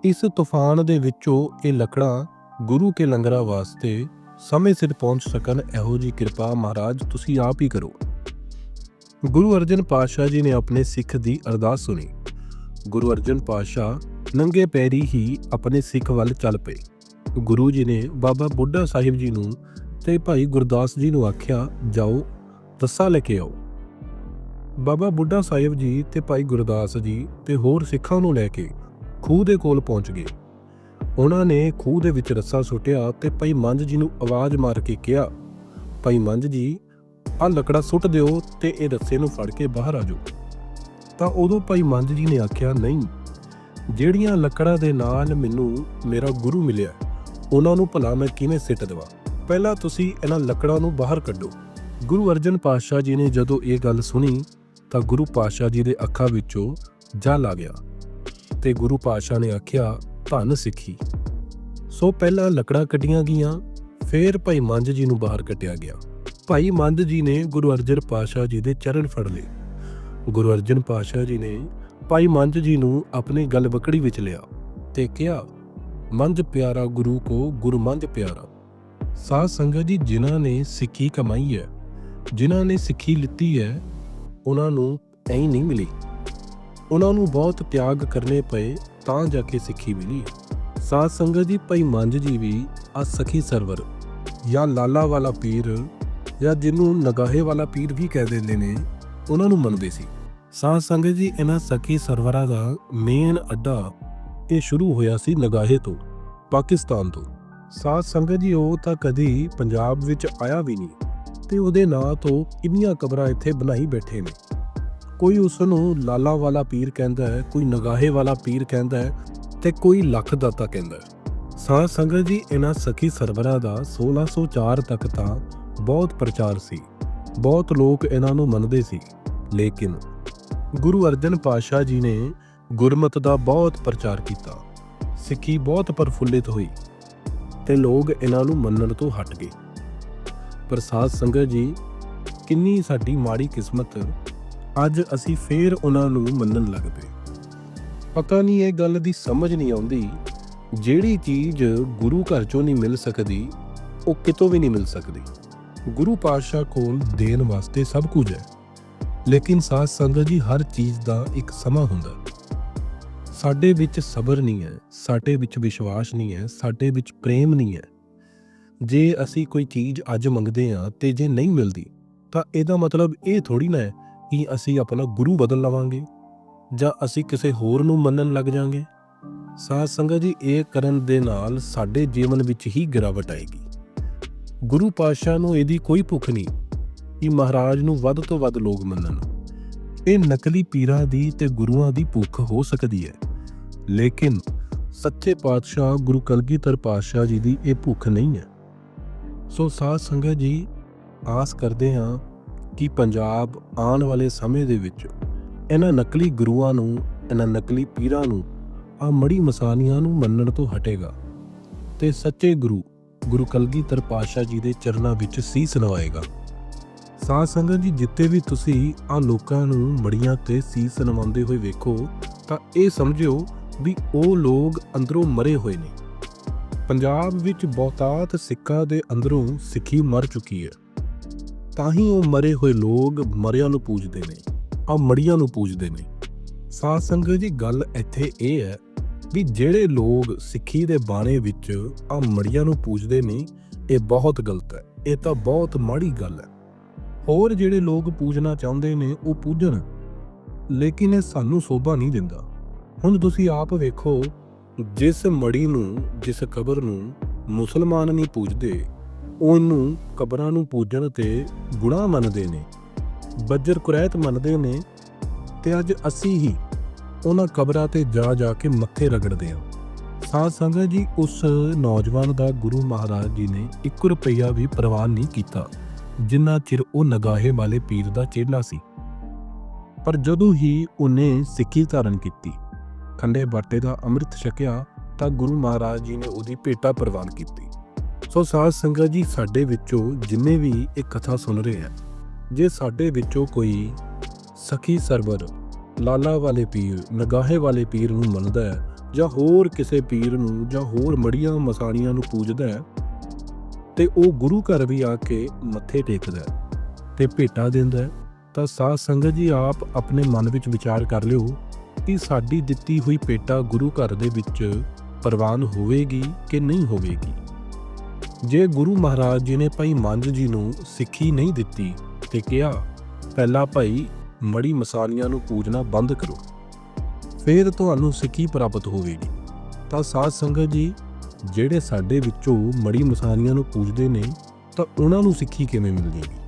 A: ਇਸ ਤੂਫਾਨ ਦੇ ਵਿੱਚੋਂ ਇਹ ਲੱਕੜਾਂ ਗੁਰੂ ਕੇ ਲੰਗਰਾਂ ਵਾਸਤੇ ਸਮੇਂ ਸਿਰ ਪਹੁੰਚ ਸਕਣ, ਇਹੋ ਜੀ ਕਿਰਪਾ ਮਹਾਰਾਜ ਤੁਸੀਂ ਆਪ ਹੀ ਕਰੋ। ਗੁਰੂ ਅਰਜਨ ਪਾਤਸ਼ਾਹ ਜੀ ਨੇ ਆਪਣੇ ਸਿੱਖ ਦੀ ਅਰਦਾਸ ਸੁਣੀ। ਗੁਰੂ ਅਰਜਨ ਪਾਤਸ਼ਾਹ ਨੰਗੇ ਪੈਰੀ ਹੀ ਆਪਣੇ ਸਿੱਖ ਵੱਲ ਚੱਲ ਪਏ। ਗੁਰੂ ਜੀ ਨੇ ਬਾਬਾ ਬੁੱਢਾ ਸਾਹਿਬ ਜੀ ਨੂੰ ਤੇ ਭਾਈ ਗੁਰਦਾਸ ਜੀ ਨੂੰ ਆਖਿਆ, ਜਾਓ ਰੱਸਾ ਲੈ ਕੇ ਆਓ। ਬਾਬਾ ਬੁੱਢਾ ਸਾਹਿਬ ਜੀ ਤੇ ਭਾਈ ਗੁਰਦਾਸ ਜੀ ਤੇ ਹੋਰ ਸਿੱਖਾਂ ਨੂੰ ਲੈ ਕੇ ਖੂਹ ਦੇ ਕੋਲ ਪਹੁੰਚ ਗਏ। ਉਹਨਾਂ ਨੇ ਖੂਹ ਦੇ ਵਿੱਚ ਰੱਸਾ ਸੁੱਟਿਆ ਤੇ ਭਾਈ ਮੰਝ ਜੀ ਨੂੰ ਆਵਾਜ਼ ਮਾਰ ਕੇ ਕਿਹਾ, ਭਾਈ ਮੰਝ ਜੀ, ਆਹ ਲੱਕੜਾ ਸੁੱਟ ਦਿਓ ਤੇ ਇਹ ਰੱਸੇ ਨੂੰ ਫੜ ਕੇ ਬਾਹਰ ਆ ਜਾਓ। ਤਾਂ ਉਦੋਂ ਭਾਈ ਮੰਝ ਜੀ ਨੇ ਆਖਿਆ, ਨਹੀਂ, ਜਿਹੜੀਆਂ ਲੱਕੜਾਂ ਦੇ ਨਾਲ ਮੈਨੂੰ ਮੇਰਾ ਗੁਰੂ ਮਿਲਿਆ, ਉਹਨਾਂ ਨੂੰ ਭਲਾ ਮੈਂ ਕਿਵੇਂ ਸਿੱਟ ਦੇਵਾਂ? ਪਹਿਲਾਂ ਤੁਸੀਂ ਇਹਨਾਂ ਲੱਕੜਾਂ ਨੂੰ ਬਾਹਰ ਕੱਢੋ। ਗੁਰੂ ਅਰਜਨ ਪਾਤਸ਼ਾਹ ਜੀ ਨੇ ਜਦੋਂ ਇਹ ਗੱਲ ਸੁਣੀ, ਤਾਂ ਗੁਰੂ ਪਾਤਸ਼ਾਹ ਜੀ ਦੇ ਅੱਖਾਂ ਵਿੱਚੋਂ ਜਲ ਆ ਗਿਆ ਤੇ ਗੁਰੂ ਪਾਤਸ਼ਾਹ ਨੇ ਆਖਿਆ ਧੰਨ ਸਿੱਖੀ। ਸੋ ਪਹਿਲਾਂ ਲੱਕੜਾਂ ਕੱਢੀਆਂ ਗਈਆਂ, ਫੇਰ ਭਾਈ ਮੰਜ ਜੀ ਨੂੰ ਬਾਹਰ ਕੱਢਿਆ ਗਿਆ। ਭਾਈ ਮੰਦ ਜੀ ਨੇ ਗੁਰੂ ਅਰਜਨ ਪਾਤਸ਼ਾਹ ਜੀ ਦੇ ਚਰਨ ਫੜ ਲਏ। ਗੁਰੂ ਅਰਜਨ ਪਾਤਸ਼ਾਹ ਜੀ ਨੇ ਭਾਈ ਮੰਝ ਜੀ ਨੂੰ ਆਪਣੇ ਗਲ ਵਿੱਚ ਲਿਆ ਤੇ ਕਿਹਾ, ਮੰਝ ਪਿਆਰਾ ਗੁਰੂ ਕੋ ਗੁਰੂ ਪਿਆਰਾ। ਸਾਧ ਸੰਗਤ ਜੀ ਜਿਨ੍ਹਾਂ ਨੇ ਸਿੱਖੀ ਕਮਾਈ ਹੈ, ਜਿਨ੍ਹਾਂ ਨੇ ਸਿੱਖੀ ਲਿੱਤੀ ਹੈ, ਉਹਨਾਂ ਨੂੰ ਐਂ ਨਹੀਂ ਮਿਲੀ। ਉਹਨਾਂ ਨੂੰ ਬਹੁਤ ਤਿਆਗ ਕਰਨੇ ਪਏ ਤਾਂ ਜਾ ਕੇ ਸਿੱਖੀ ਮਿਲੀ। ਹੈ ਸਾਧ ਸੰਗਤ ਜੀ ਭਾਈ ਮੰਜ ਜੀ ਵੀ ਆ ਸਖੀ ਸਰਵਰ, ਜਾਂ ਲਾਲਾ ਵਾਲਾ ਪੀਰ, ਜਾਂ ਜਿਹਨੂੰ ਨਗਾਹੇ ਵਾਲਾ ਪੀਰ ਵੀ ਕਹਿ ਦਿੰਦੇ ਨੇ, ਉਹਨਾਂ ਨੂੰ ਮੰਨਦੇ ਸੀ। ਸਾਧ ਸੰਗਤ ਜੀ ਇਹਨਾਂ ਸਖੀ ਸਰਵਰਾਂ ਦਾ ਮੇਨ ਅੱਡਾ ਇਹ ਸ਼ੁਰੂ ਹੋਇਆ ਸੀ ਨਗਾਹੇ ਤੋਂ, ਪਾਕਿਸਤਾਨ ਤੋਂ। ਸਾਧ ਸੰਗਤ ਜੀ ਉਹ ਤਾਂ ਕਦੀ ਪੰਜਾਬ ਵਿੱਚ ਆਇਆ ਵੀ ਨਹੀਂ, ਤੇ ਉਹਦੇ ਨਾਂ ਤੋਂ ਕਿੰਨੀਆਂ ਕਬਰਾਂ ਇੱਥੇ ਬਣਾਈ ਬੈਠੇ ਨੇ। ਕੋਈ ਉਸ ਨੂੰ ਲਾਲਾ ਵਾਲਾ ਪੀਰ ਕਹਿੰਦਾ ਹੈ, ਕੋਈ ਨਗਾਹੇ ਵਾਲਾ ਪੀਰ ਕਹਿੰਦਾ ਹੈ ਤੇ ਕੋਈ ਲੱਖ ਦਾਤਾ ਕਹਿੰਦਾ ਹੈ। ਸਾਧ ਸੰਗਤ ਜੀ, ਇਹਨਾਂ ਸਖੀ ਸਰਵਰਾਂ ਦਾ 1604 ਤੱਕ ਤਾਂ ਬਹੁਤ ਪ੍ਰਚਾਰ ਸੀ। ਬਹੁਤ ਲੋਕ ਇਹਨਾਂ ਨੂੰ ਮੰਨਦੇ ਸੀ। ਲੇਕਿਨ ਗੁਰੂ ਅਰਜਨ ਪਾਤਸ਼ਾਹ ਜੀ ਨੇ ਗੁਰਮਤ ਦਾ ਬਹੁਤ ਪ੍ਰਚਾਰ ਕੀਤਾ। ਸਿੱਖੀ ਬਹੁਤ ਪ੍ਰਫੁੱਲਿਤ ਹੋਈ ਤੇ ਲੋਕ ਇਹਨਾਂ ਨੂੰ ਮੰਨਣ ਤੋਂ ਹਟ ਗਏ। ਪ੍ਰਸਾਦ ਸੰਗਤ ਜੀ, ਕਿੰਨੀ ਸਾਡੀ ਮਾੜੀ ਕਿਸਮਤ ਅੱਜ ਅਸੀਂ ਫੇਰ ਉਹਨਾਂ ਨੂੰ ਮੰਨਣ ਲੱਗ ਪਏ। ਪਤਾ ਨਹੀਂ ਇਹ ਗੱਲ ਦੀ ਸਮਝ ਨਹੀਂ ਆਉਂਦੀ, ਜਿਹੜੀ ਚੀਜ਼ ਗੁਰੂ ਘਰ ਚੋਂ ਨਹੀਂ ਮਿਲ ਸਕਦੀ, ਉਹ ਕਿਤੋਂ ਵੀ ਨਹੀਂ ਮਿਲ ਸਕਦੀ। ਗੁਰੂ ਪਾਤਸ਼ਾਹ ਕੋਲ ਦੇਣ ਵਾਸਤੇ ਸਭ ਕੁਝ ਹੈ, ਲੇਕਿਨ ਸਾਧ ਸੰਗਤ ਜੀ ਹਰ ਚੀਜ਼ ਦਾ ਇੱਕ ਸਮਾਂ ਹੁੰਦਾ। ਸਾਡੇ ਵਿੱਚ ਸਬਰ ਨਹੀਂ ਹੈ, ਸਾਡੇ ਵਿੱਚ ਵਿਸ਼ਵਾਸ ਨਹੀਂ ਹੈ, ਸਾਡੇ ਵਿੱਚ ਪ੍ਰੇਮ ਨਹੀਂ ਹੈ। ਜੇ ਅਸੀਂ ਕੋਈ ਚੀਜ਼ ਅੱਜ ਮੰਗਦੇ ਹਾਂ ਤੇ ਜੇ ਨਹੀਂ ਮਿਲਦੀ, ਤਾਂ ਇਹਦਾ ਮਤਲਬ ਇਹ ਥੋੜੀ ਨਾ ਹੈ ਕਿ ਅਸੀਂ ਆਪਣਾ ਗੁਰੂ ਬਦਲ ਲਵਾਂਗੇ ਜਾਂ ਅਸੀਂ ਕਿਸੇ ਹੋਰ ਨੂੰ ਮੰਨਣ ਲੱਗ ਜਾਾਂਗੇ ਸਾਧ ਸੰਗਤ ਜੀ, ਇਹ ਕਰਨ ਦੇ ਨਾਲ ਸਾਡੇ ਜੀਵਨ ਵਿੱਚ ਹੀ ਗਿਰਾਵਟ ਆਏਗੀ। ਗੁਰੂ ਪਾਤਸ਼ਾਹ ਨੂੰ ਇਹਦੀ ਕੋਈ ਭੁੱਖ ਨਹੀਂ ਕਿ ਮਹਾਰਾਜ ਨੂੰ ਵੱਧ ਤੋਂ ਵੱਧ ਲੋਕ ਮੰਨਣ। ਇਹ ਨਕਲੀ ਪੀਰਾਂ ਦੀ ਤੇ ਗੁਰੂਆਂ ਦੀ ਭੁੱਖ ਹੋ ਸਕਦੀ ਹੈ। ਲੇਕਿਨ ਸੱਚੇ ਪਾਤਸ਼ਾਹ ਗੁਰੂ ਕਲਗੀਧਰ ਪਾਤਸ਼ਾਹ ਜੀ ਦੀ ਇਹ ਭੁੱਖ ਨਹੀਂ ਹੈ। ਸੋ ਸਾਧ ਸੰਗਤ ਜੀ, ਆਸ ਕਰਦੇ ਹਾਂ ਕਿ ਪੰਜਾਬ ਆਉਣ ਵਾਲੇ ਸਮੇਂ ਦੇ ਵਿੱਚ ਇਹਨਾਂ ਨਕਲੀ ਗੁਰੂਆਂ ਨੂੰ, ਇਹਨਾਂ ਨਕਲੀ ਪੀਰਾਂ ਨੂੰ ਆ ਮੜੀ ਮਸਾਨੀਆਂ ਨੂੰ ਮੰਨਣ ਤੋਂ ਹਟੇਗਾ ਤੇ ਸੱਚੇ ਗੁਰੂ ਗੁਰੂ ਕਲਗੀਧਰ ਪਾਤਸ਼ਾਹ ਜੀ ਦੇ ਚਰਨਾਂ ਵਿੱਚ ਸੀਸ ਨਵਾਏਗਾ। ਸਾਧ ਸੰਗਤ ਜੀ ਜਿੱਤੇ ਵੀ ਤੁਸੀਂ ਆ ਲੋਕਾਂ ਨੂੰ ਮੜੀਆਂ ਤੇ ਸੀਸ ਨਵਾਉਂਦੇ ਹੋਏ ਵੇਖੋ, ਤਾਂ ਇਹ ਸਮਝਿਓ ਵੀ ਉਹ ਲੋਕ ਅੰਦਰੋਂ ਮਰੇ ਹੋਏ ਨੇ। ਪੰਜਾਬ ਵਿੱਚ ਬਹੁਤਾਤ ਸਿੱਖਾਂ ਦੇ ਅੰਦਰੋਂ ਸਿੱਖੀ ਮਰ ਚੁੱਕੀ ਹੈ। ਤਾਂ ਹੀ ਉਹ ਮਰੇ ਹੋਏ ਲੋਕ ਮਰਿਆਂ ਨੂੰ ਪੂਜਦੇ ਨੇ ਆ ਮੜੀਆਂ ਨੂੰ ਪੂਜਦੇ ਨੇ। ਸਾਧ ਸੰਗਤ ਜੀ, ਗੱਲ ਇੱਥੇ ਇਹ ਹੈ ਵੀ ਜਿਹੜੇ ਲੋਕ ਸਿੱਖੀ ਦੇ ਬਾਣੇ ਵਿੱਚ ਆ ਮੜੀਆਂ ਨੂੰ ਪੂਜਦੇ ਨੇ, ਇਹ ਬਹੁਤ ਗਲਤ ਹੈ, ਇਹ ਤਾਂ ਬਹੁਤ ਮਾੜੀ ਗੱਲ ਹੈ। ਹੋਰ ਜਿਹੜੇ ਲੋਕ ਪੂਜਣਾ ਚਾਹੁੰਦੇ ਨੇ, ਉਹ ਪੂਜਣ। ਲੇਕਿਨ ਇਹ ਸਾਨੂੰ ਸੋਭਾ ਨਹੀਂ ਦਿੰਦਾ। ਹੁਣ ਤੁਸੀਂ ਆਪ ਵੇਖੋ, ਜਿਸ ਮੜੀ ਨੂੰ, ਜਿਸ ਕਬਰ ਨੂੰ ਮੁਸਲਮਾਨ ਨਹੀਂ ਪੂਜਦੇ ਉਹਨੂੰ ਕਬਰਾਂ ਨੂੰ ਪੂਜਣ ਤੇ ਗੁਨਾਹ ਮੰਨਦੇ ਨੇ, ਬੱਜਰ ਕੁਰੈਤ ਮੰਨਦੇ ਨੇ ਤੇ ਅੱਜ ਅਸੀਂ ਹੀ ਉਹਨਾਂ ਕਬਰਾਂ ਤੇ ਜਾ ਜਾ ਕੇ ਮੱਥੇ ਰਗੜਦੇ ਹਾਂ। ਸਾਧ ਸੰਗਤ ਜੀ, ਉਸ ਨੌਜਵਾਨ ਦਾ ਗੁਰੂ ਮਹਾਰਾਜ ਜੀ ਨੇ 1 ਰੁਪਈਆ ਵੀ ਪ੍ਰਵਾਨ ਨਹੀਂ ਕੀਤਾ, ਜਿੰਨਾ ਚਿਰ ਉਹ ਨਗਾਹੇ ਵਾਲੇ ਪੀਰ ਦਾ ਚੇਲਾ ਸੀ। ਪਰ ਜਦੋਂ ਹੀ ਉਹਨੇ ਸਿੱਖੀ ਧਾਰਨ ਕੀਤੀ, ਖੰਡੇ ਬਾਟੇ ਦਾ ਅੰਮ੍ਰਿਤ ਛਕਿਆ, ਤਾਂ ਗੁਰੂ ਮਹਾਰਾਜ ਜੀ ਨੇ ਉਹਦੀ ਭੇਟਾ ਪ੍ਰਵਾਨ ਕੀਤੀ। ਸੋ ਸਾਧ ਸੰਗਤ ਜੀ, ਸਾਡੇ ਵਿੱਚੋਂ ਜਿੰਨੇ ਵੀ ਇਹ ਕਥਾ ਸੁਣ ਰਹੇ ਆ, ਜੇ ਸਾਡੇ ਵਿੱਚੋਂ ਕੋਈ ਸਖੀ ਸਰਵਰ ਲਾਲਾ ਵਾਲੇ ਪੀਰ, ਨਗਾਹੇ ਵਾਲੇ ਪੀਰ ਨੂੰ ਮੰਨਦਾ ਹੈ ਜਾਂ ਹੋਰ ਕਿਸੇ ਪੀਰ ਨੂੰ ਜਾਂ ਹੋਰ ਮੜੀਆਂ ਮਸਾਣੀਆਂ ਨੂੰ ਪੂਜਦਾ ਹੈ, ਤੇ ਉਹ ਗੁਰੂ ਘਰ ਵੀ ਆ ਕੇ ਮੱਥੇ ਟੇਕਦਾ ਹੈ ਤੇ ਭੇਟਾ ਦਿੰਦਾ ਤਾਂ ਸਾਧ ਸੰਗਤ ਜੀ, ਆਪ ਆਪਣੇ ਮਨ ਵਿੱਚ ਵਿਚਾਰ ਕਰ ਲਿਓ ਕਿ ਸਾਡੀ ਦਿੱਤੀ ਹੋਈ ਭੇਟਾ ਗੁਰੂ ਘਰ ਦੇ ਵਿੱਚ ਪ੍ਰਵਾਨ ਹੋਵੇਗੀ ਕਿ ਨਹੀਂ ਹੋਵੇਗੀ। ਜੇ ਗੁਰੂ ਮਹਾਰਾਜ ਜੀ ਨੇ ਭਾਈ ਮੰਜ ਜੀ ਨੂੰ ਸਿੱਖੀ ਨਹੀਂ ਦਿੱਤੀ ਤੇ ਕਿਹਾ, ਪਹਿਲਾਂ ਭਾਈ ਮੜੀ ਮਸਾਲੀਆਂ ਨੂੰ ਪੂਜਣਾ ਬੰਦ ਕਰੋ, ਫਿਰ ਤੁਹਾਨੂੰ ਸਿੱਖੀ ਪ੍ਰਾਪਤ ਹੋਵੇਗੀ। ਤਾਂ ਸਾਧ ਸੰਗਤ ਜੀ, ਜਿਹੜੇ ਸਾਡੇ ਵਿੱਚੋਂ ਮੜੀ ਮਸਾਲੀਆਂ ਨੂੰ ਪੂਜਦੇ ਨੇ, ਤਾਂ ਉਹਨਾਂ ਨੂੰ ਸਿੱਖੀ ਕਿਵੇਂ ਮਿਲ ਜੇਗੀ